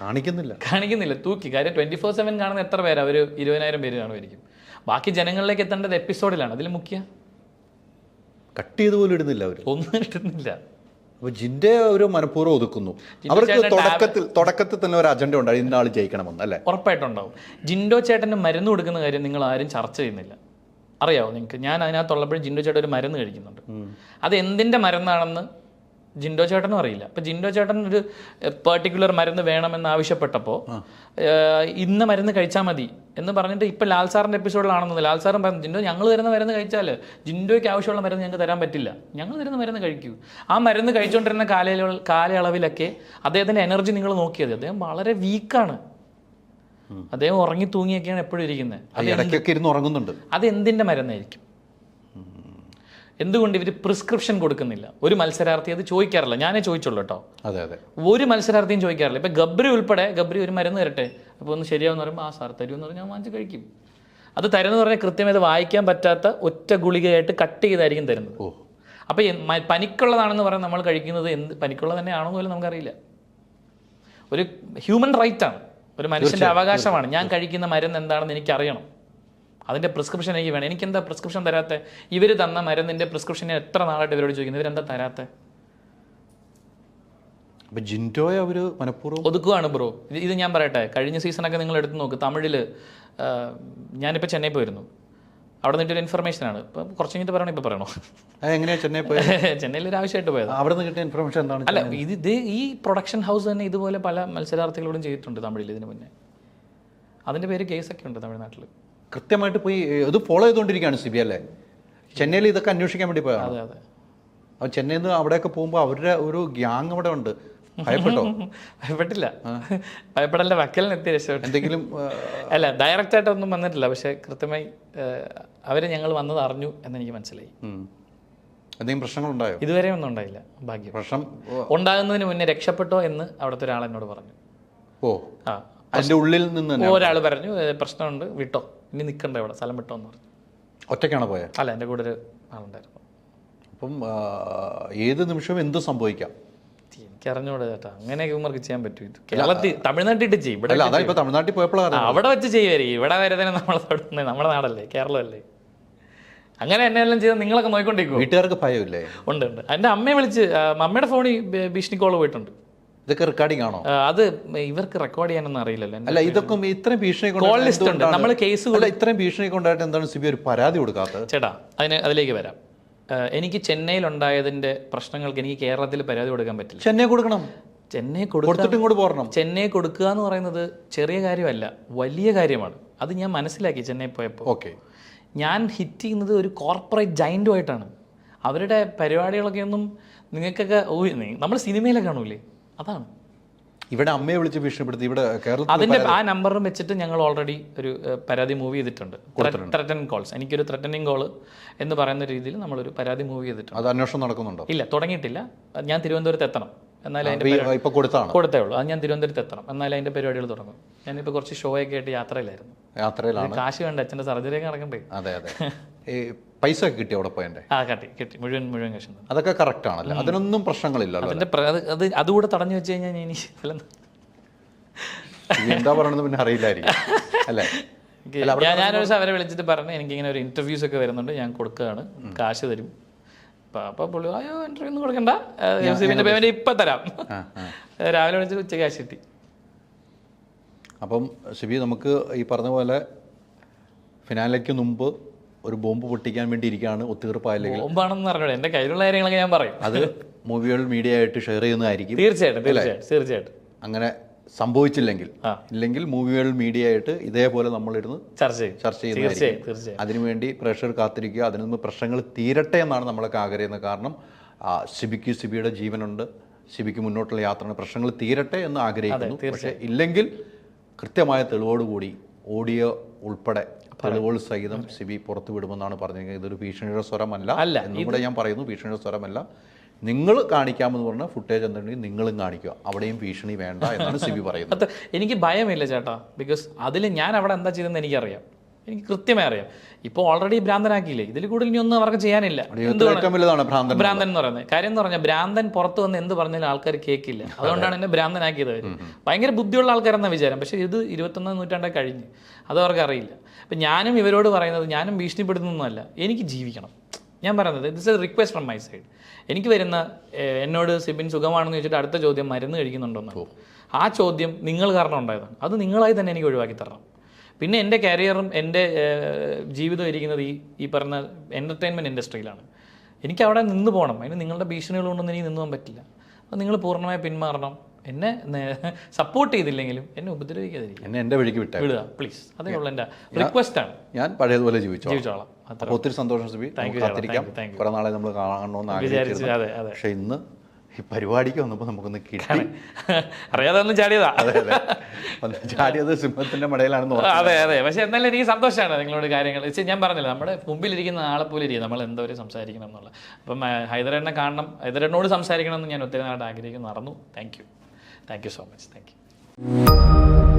കാണിക്കുന്നില്ല. കാണിക്കുന്നില്ല. തൂക്കി. കാര്യം ട്വന്റി ഫോർ സെവൻ കാണുന്ന എത്ര പേരാ? ഒരു ഇരുപതിനായിരം പേര് കാണുമായിരിക്കും. ബാക്കി ജനങ്ങളിലേക്ക് എത്തേണ്ടത് എപ്പിസോഡിലാണ് അതിൽ മുഖ്യ. കട്ട് ചെയ്ത് പോലും ഇടുന്നില്ല അവർ ഒന്നും ഇടുന്നില്ല. അപ്പൊ ജിന്റെ ഒരു മനഃപൂർവം ഒതുക്കുന്നു. അവർക്ക് തുടക്കത്തിൽ തുടക്കത്തിൽ തന്നെ ഒരു അജണ്ട ഉണ്ടായി. ഇന്നാൾ ജയിക്കണമെന്ന് അല്ലേ? ഉറപ്പായിട്ടുണ്ടാവും. ജിൻഡോ ചേട്ടന് മരുന്ന് കൊടുക്കുന്ന കാര്യം നിങ്ങൾ ആരും ചർച്ച ചെയ്യുന്നില്ല. അറിയാവോ നിങ്ങൾക്ക്? ഞാൻ അതിനകത്തുള്ളപ്പോഴും ജിൻഡോ ചേട്ടൻ ഒരു മരുന്ന് കഴിക്കുന്നുണ്ട്. അത് എന്തിന്റെ മരുന്നാണെന്ന് ജിൻഡോ ചേട്ടനും അറിയില്ല. അപ്പൊ ജിൻഡോ ചേട്ടൻ ഒരു പെർട്ടിക്കുലർ മരുന്ന് വേണമെന്ന് ആവശ്യപ്പെട്ടപ്പോൾ ഇന്ന് മരുന്ന് കഴിച്ചാൽ മതി എന്ന് പറഞ്ഞിട്ട് ഇപ്പൊ ലാൽ സാറിന്റെ എപ്പിസോഡിലാണെന്നത്. ലാൽ സാറും പറഞ്ഞു ജിൻഡോ ഞങ്ങൾ തരുന്ന മരുന്ന് കഴിച്ചാൽ ജിൻഡോയ്ക്ക് ആവശ്യമുള്ള മരുന്ന് ഞങ്ങൾക്ക് തരാൻ പറ്റില്ല. ഞങ്ങൾ തരുന്ന മരുന്ന് കഴിക്കൂ. ആ മരുന്ന് കഴിച്ചുകൊണ്ടിരുന്ന കാലയള കാലയളവിലൊക്കെ അദ്ദേഹത്തിന്റെ എനർജി നിങ്ങൾ നോക്കിയത്. അദ്ദേഹം വളരെ വീക്കാണ്. അദ്ദേഹം ഉറങ്ങി തൂങ്ങിയൊക്കെയാണ് എപ്പോഴും ഇരിക്കുന്നത്. അത് എന്തിന്റെ മരുന്നായിരിക്കും? എന്തുകൊണ്ട് ഇവർ പ്രിസ്ക്രിപ്ഷൻ കൊടുക്കുന്നില്ല? ഒരു മത്സരാർത്ഥി അത് ചോദിക്കാറില്ല. ഞാനേ ചോദിച്ചുള്ളൂ കേട്ടോ. അതെ അതെ. ഒരു മത്സരാർത്ഥിയും ചോദിക്കാറില്ല. ഇപ്പം ഗബ്രി ഉൾപ്പെടെ ഗബ്രി ഒരു മരുന്ന് തരട്ടെ? അപ്പോൾ ഒന്ന് ശരിയാവെന്ന് പറയുമ്പോൾ ആ സാർ എന്ന് പറഞ്ഞാൽ ഞാൻ വാങ്ങിച്ച് കഴിക്കും. അത് തരുമെന്ന് പറഞ്ഞാൽ കൃത്യമായി അത് വായിക്കാൻ പറ്റാത്ത ഒറ്റ ഗുളികയായിട്ട് കട്ട് ചെയ്തായിരിക്കും തരുന്നത്. ഓ. അപ്പോൾ പനിക്കുള്ളതാണെന്ന് പറഞ്ഞാൽ നമ്മൾ കഴിക്കുന്നത് എന്ത് പനിക്കുള്ളത് തന്നെ ആണോ പോലും നമുക്കറിയില്ല. ഒരു ഹ്യൂമൻ റൈറ്റാണ് ആണ്. ഒരു മനുഷ്യന്റെ അവകാശമാണ്. ഞാൻ കഴിക്കുന്ന മരുന്ന് എന്താണെന്ന് എനിക്ക് അതിന്റെ പ്രിസ്ക്രിപ്ഷൻ എനിക്ക് വേണം. എനിക്കെന്താ പ്രിസ്ക്രിപ്ഷൻ തരാത്ത? ഇവർ തന്ന മരുന്നിന്റെ പ്രിസ്ക്രിപ്ഷൻ എത്ര നാളായിട്ട് ഇവരോട് ചോദിക്കുന്നത് ഇവരെന്താ തരാത്ത? അപ്പോൾ ജിൻഡോയെ അവർ മനഃപൂർവം ഒതുക്കുവാണ് ബ്രോ. ഇത് ഞാൻ പറയട്ടെ. കഴിഞ്ഞ സീസണൊക്കെ നിങ്ങൾ എടുത്ത് നോക്ക്. തമിഴിൽ ഞാനിപ്പോൾ ചെന്നൈ പോയിരുന്നു. അവിടെ നിന്നൊരു ഇൻഫർമേഷൻ ആണ്. ഇപ്പം കുറച്ച് കഴിഞ്ഞിട്ട് പറയണോ? ഇപ്പോൾ പറയണോ? എങ്ങനെയാണ് എങ്ങനെയാ ചെന്നൈ പോയത്? ചെന്നൈയിൽ ഒരു ആവശ്യമായിട്ട് പോയത്. അവിടെ നിന്ന് കിട്ടിയ ഇൻഫർമേഷൻ എന്താണ് അല്ല ഇത് ഇത് ഈ പ്രൊഡക്ഷൻ ഹൗസ് തന്നെ ഇതുപോലെ പല മത്സരാർത്ഥികളോടും ചെയ്തിട്ടുണ്ട് തമിഴിൽ ഇതിന് മുന്നേ. അതിന്റെ പേര് കേസൊക്കെ ഉണ്ട് തമിഴ്നാട്ടിൽ കൃത്യമായിട്ട് പോയി അത് ഫോളോ ചെയ്തുകൊണ്ടിരിക്കുകയാണ് സി സിബി അല്ലേ? ചെന്നൈയിൽ ഇതൊക്കെ അന്വേഷിക്കാൻ വേണ്ടി പോയാ അതെ അതെ. അപ്പോൾ ചെന്നൈയിൽ നിന്ന് അവിടെയൊക്കെ പോകുമ്പോൾ അവരുടെ ഒരു ഗ്യാങ് അവിടെ ഉണ്ട്. ഭയപ്പെട്ടോ? ഭയപ്പെട്ടില്ല. ഭയപ്പെടല്ല വക്കലിന് എത്തി രക്ഷപ്പെട്ടു. എന്തെങ്കിലും അല്ല ഡയറക്റ്റ് ആയിട്ടൊന്നും വന്നിട്ടില്ല. പക്ഷെ കൃത്യമായി അവർ ഞങ്ങൾ വന്നത് അറിഞ്ഞു എന്ന് എനിക്ക് മനസ്സിലായി. എന്തെങ്കിലും പ്രശ്നങ്ങൾ ഉണ്ടായോ ഇതുവരെ ഒന്നും ഉണ്ടായില്ല. ഭാഗ്യം. പ്രശ്നം ഉണ്ടാകുന്നതിന് മുന്നേ രക്ഷപ്പെട്ടോ എന്ന് അവിടുത്തെ ഒരാൾ എന്നോട് പറഞ്ഞു. ഓ. ആ. അതിന്റെ ഉള്ളിൽ നിന്ന് ഒരാൾ പറഞ്ഞു പ്രശ്നമുണ്ട് വിട്ടോ. ഇനി നിൽക്കണ്ട ഇവിടെ സ്ഥലം വിട്ടോന്ന് പറഞ്ഞു. ഒറ്റയ്ക്കാണ് പോയത് അല്ല എന്റെ കൂടെ ഒരു ആളുണ്ടായിരുന്നു. അപ്പം ഏത് നിമിഷവും എന്ത് സംഭവിക്കാം? എനിക്കറിഞ്ഞൂടെ ചേട്ടാ. അങ്ങനെയൊക്കെ ഇവർക്ക് ചെയ്യാൻ പറ്റും ഇത്. കേരളത്തിൽ തമിഴ്നാട്ടിട്ട് ചെയ്യും. ഇവിടെ തമിഴ്നാട്ടിൽ പോയപ്പോഴാണ് അവിടെ വെച്ച് ചെയ്യുമായിരിക്കും ഇവിടെ വരെ തന്നെ നമ്മളെ തൊടുന്നത് നമ്മുടെ നാടല്ലേ കേരളമല്ലേ. അങ്ങനെ എന്നെ എല്ലാം ചെയ്താൽ നിങ്ങളൊക്കെ നോക്കിക്കൊണ്ടിരിക്കും വീട്ടുകാർക്ക് ഭയമില്ലേ? ഉണ്ട് ഉണ്ട്. എന്റെ അമ്മയെ വിളിച്ച് അമ്മയുടെ ഫോണിൽ ഭീഷണി കോൾ പോയിട്ടുണ്ട്. ഇതൊക്കെ റെക്കോർഡിംഗ് ആണോ? അത് ഇവർക്ക് റെക്കോർഡ് ചെയ്യാനൊന്നും അറിയില്ലല്ലോ. അല്ല ഇതൊക്കെ ഇത്രയും ഭീഷണി കോൾ ലിസ്റ്റ് ഉണ്ട്. നമ്മൾ കേസ് ഇത്രയും ഭീഷണി കൊണ്ടായിട്ട് എന്താണ് സിബി ഒരു പരാതി കൊടുക്കാത്തത്? ചേട്ടാ അതിന് അതിലേക്ക് വരാം. എനിക്ക് ചെന്നൈയിൽ ഉണ്ടായതിന്റെ പ്രശ്നങ്ങൾക്ക് എനിക്ക് കേരളത്തിൽ പരാതി കൊടുക്കാൻ പറ്റില്ല. ചെന്നൈ കൊടുക്കണം. ചെന്നൈ കൊടുക്കുക കൊടുത്തിട്ടും കൂടി പോരണം. ചെന്നൈ കൊടുക്കുക എന്ന് പറയുന്നത് ചെറിയ കാര്യമല്ല വലിയ കാര്യമാണ്. അത് ഞാൻ മനസ്സിലാക്കി ചെന്നൈ പോയപ്പോൾ ഓക്കെ. ഞാൻ ഹിറ്റ് ചെയ്യുന്നത് ഒരു കോർപ്പറേറ്റ് ജൈന്റുമായിട്ടാണ് അവരുടെ പരിപാടികളൊക്കെ ഒന്നും നിങ്ങൾക്കൊക്കെ നമ്മൾ സിനിമയിലൊക്കെ കാണൂലേ? അതാണ്. ഇവിടെ അമ്മയെ വിളിച്ച് ഭീഷണിപ്പെടുത്തി ഇവിടെ കേരളത്തിൽ അതിന്റെ ആ നമ്പറും വെച്ചിട്ട് ഞങ്ങൾ ഓൾറെഡി ഒരു പരാതി മൂവ് ചെയ്തിട്ടുണ്ട്. ത്രട്ടനിങ് കോൾസ് എനിക്കൊരു ത്രട്ടനിങ് കോൾ എന്ന് പറയുന്ന രീതിയിൽ നമ്മളൊരു പരാതി മൂവ് ചെയ്തിട്ടുണ്ട്. അത് അന്വേഷണം നടക്കുന്നുണ്ടോ? ഇല്ല തുടങ്ങിയിട്ടില്ല. ഞാൻ തിരുവനന്തപുരത്ത് എത്തണം. എന്നാലേ അതിന്റെ കൊടുത്താണ്. കൊടുത്തേ ഉള്ളൂ അത് ഞാൻ തിരുവനന്തപുരത്ത് എത്തണം. എന്നാലേ അതിന്റെ പരിപാടികൾ തുടങ്ങും. ഞാനിപ്പോൾ കുറച്ച് ഷോ ഒക്കെ ആയിട്ട് യാത്രയിലായിരുന്നു. യാത്രയിലാണ്. കാശ് വേണ്ട അച്ഛന്റെ സർജറി ഒക്കെ നടക്കണ്ടേ അതെ അതെ. പൈസ ഒക്കെ കിട്ടി അവിടെ പോയതിന്റെ ആ കട്ടി കിട്ടി. മുഴുവൻ മുഴുവൻ കാശ്. അതൊക്കെ കറക്റ്റ് ആണല്ലോ? അതിനൊന്നും പ്രശ്നങ്ങളില്ലല്ലോ അതിന്റെ പ്ര- അത് അത് അതുകൂടെ തടഞ്ഞു വെച്ച് കഴിഞ്ഞാൽ ഇനി എന്താ പറയണത് പിന്നെ അറിയില്ലായിരിക്കും അല്ലേ? ഞാൻ ഞാനൊരു ദിവസം അവരെ വിളിച്ചിട്ട് പറഞ്ഞു എനിക്കിങ്ങനെ ഒരു ഇന്റർവ്യൂസ് ഒക്കെ വരുന്നുണ്ട് ഞാൻ കൊടുക്കുകയാണ് കാശ് തരും. അപ്പൊ പുള്ളി അയ്യോ ഇന്റർവ്യൂ ഒന്നും കൊടുക്കണ്ട. പിന്നെ പേയ്മെന്റ് ഇപ്പൊ തരാം. ആ. രാവിലെ വിളിച്ചിട്ട് ഉച്ചയ്ക്ക് കാശ് കിട്ടി. അപ്പം സിബി നമുക്ക് ഈ പറഞ്ഞ പോലെ ഫിനാലയ്ക്ക് മുമ്പ് ഒരു ബോംബ് പൊട്ടിക്കാൻ വേണ്ടി ഇരിക്കുകയാണ് ഒത്തുതീർപ്പായില്ലെങ്കിൽ ബോംബാണെന്ന് പറഞ്ഞോളൂ. എന്റെ കയ്യിലുള്ള കാര്യങ്ങളൊക്കെ ഞാൻ പറയും. അത് മൂവികൾ മീഡിയ ആയിട്ട് ഷെയർ ചെയ്യുന്നതായിരിക്കും. തീർച്ചയായിട്ടും തീർച്ചയായിട്ടും തീർച്ചയായിട്ടും. അങ്ങനെ സംഭവിച്ചില്ലെങ്കിൽ. ഇല്ലെങ്കിൽ മൂവികൾ മീഡിയ ആയിട്ട് ഇതേപോലെ നമ്മളിരുന്ന് ചർച്ച ചെയ്യും. ചർച്ച ചെയ്യുന്നതായിരിക്കും. അതിനുവേണ്ടി പ്രേക്ഷകർ കാത്തിരിക്കുക. അതിന് മുമ്പ് പ്രശ്നങ്ങൾ തീരട്ടെ എന്നാണ് നമ്മളൊക്കെ ആഗ്രഹിക്കുന്നത്. കാരണം സിബിക്ക് സിബിയുടെ ജീവനുണ്ട്. സിബിക്ക് മുന്നോട്ടുള്ള യാത്രയാണ്. പ്രശ്നങ്ങൾ തീരട്ടെ എന്ന് ആഗ്രഹിക്കുന്നു. പക്ഷേ ഇല്ലെങ്കിൽ കൃത്യമായ തെളിവോടുകൂടി ഓഡിയോ ഉൾപ്പെടെ തെളിവുകൾ സഹിതം സിബി പുറത്തു വിടുമെന്നാണ് പറഞ്ഞിരിക്കുന്നത്. ഇതൊരു ഭീഷണിയുടെ സ്വരമല്ല. അല്ല, ഇവിടെ ഞാൻ പറയുന്നു ഭീഷണിയുടെ സ്വരമല്ല. നിങ്ങൾ കാണിക്കാമെന്ന് പറഞ്ഞ ഫുട്ടേജ് എന്തുണ്ടെങ്കിൽ നിങ്ങളും കാണിക്കുക. അവിടെയും ഭീഷണി വേണ്ട എന്നാണ് സിബി പറയുന്നത്. എനിക്ക് ഭയമില്ല ചേട്ടാ. ബിക്കോസ് അതിൽ ഞാൻ അവിടെ എന്താ ചെയ്തെന്ന് എനിക്കറിയാം. എനിക്ക് കൃത്യമായി അറിയാം. ഇപ്പോൾ ഓൾറെഡി ഭ്രാന്തനാക്കിയില്ലേ? ഇതിൽ കൂടുതൽ ഇനി ഒന്നും അവർക്ക് ചെയ്യാനില്ല. ഭ്രാന്തൻ എന്ന് പറയുന്നത്. കാര്യം എന്ന് പറഞ്ഞാൽ ഭ്രാന്തൻ പുറത്ത് വന്ന് എന്ത് പറഞ്ഞാലും ആൾക്കാർ കേൾക്കില്ല. അതുകൊണ്ടാണ് എന്നെ ഭ്രാന്തനാക്കിയത് അവർ ഭയങ്കര ബുദ്ധിയുള്ള ആൾക്കാരെന്ന വിചാരം. പക്ഷേ ഇത് ഇരുപത്തൊന്നാം നൂറ്റാണ്ടേ കഴിഞ്ഞ്. അത് അവർക്ക് അറിയില്ല. അപ്പം ഞാനും ഇവരോട് പറയുന്നത് ഞാനും ഭീഷണിപ്പെടുന്നൊന്നുമല്ല എനിക്ക് ജീവിക്കണം. ഞാൻ പറയുന്നത് this a request from my side എനിക്ക് വരുന്ന എന്നോട് സിബിൻ സുഖമാണെന്ന് ചോദിച്ചിട്ട് അടുത്ത ചോദ്യം മരുന്ന് കഴിക്കുന്നുണ്ടോ ആ ചോദ്യം നിങ്ങൾ കാരണം ഉണ്ടായതാണ്. അത് നിങ്ങളായി തന്നെ എനിക്ക് ഒഴിവാക്കി തരണം. പിന്നെ എന്റെ കരിയറും എന്റെ ജീവിതം ഇരിക്കുന്നത് ഈ ഈ പറഞ്ഞ എന്റർടൈൻമെന്റ് ഇൻഡസ്ട്രിയിലാണ് എനിക്ക് അവിടെ നിന്ന് പോകണം അതിന് നിങ്ങളുടെ ഭീഷണികൾ കൊണ്ടൊന്നും എനിക്ക് നിന്ന് പോകാൻ പറ്റില്ല. അപ്പോൾ നിങ്ങൾ പൂർണമായി പിന്മാറണം. എന്നെ സപ്പോർട്ട് ചെയ്തില്ലെങ്കിലും എന്നെ ഉപദ്രവിക്കാതിരിക്കും എന്നെ എന്റെ വഴിക്ക് വിട്ടു വിടുക പ്ലീസ് അതേ ഉള്ളൂ എന്റെ റിക്വസ്റ്റ് ആണ്. ഞാൻ പഴയതുപോലെ ജീവിച്ചോ ജീവിച്ചോളാം. ഒത്തിരി സന്തോഷം സുബി. Thank you. കുറെ നാളെ നമ്മൾ കാണണമെന്ന് പക്ഷെ ഇന്ന് ഈ പരിപാടിക്ക് വന്നപ്പോൾ നമുക്കൊന്ന് കിട്ടി. അറിയാതെ ഒന്ന് ചാടിയതാ. അതെ അതെ. ചാടിയത് സിംഹത്തിന്റെ മടയിലാണെന്ന് അതെ അതെ. പക്ഷെ എന്നാലും എനിക്ക് സന്തോഷമാണ് നിങ്ങളോട് കാര്യങ്ങൾ. വെച്ചാൽ ഞാൻ പറഞ്ഞില്ല നമ്മുടെ മുമ്പിലിരിക്കുന്ന ആളെ പോലെ ഇരിക്കും നമ്മൾ എന്തോരം സംസാരിക്കണം എന്നുള്ള. അപ്പം ഹൈദരേണ്ണെ കാണണം ഹൈദരേണ്ണോട് സംസാരിക്കണം എന്ന് ഞാൻ ഒത്തിരി നാളായിട്ട് ആഗ്രഹിക്കുന്നു. നടന്നു thank you thank you so much thank you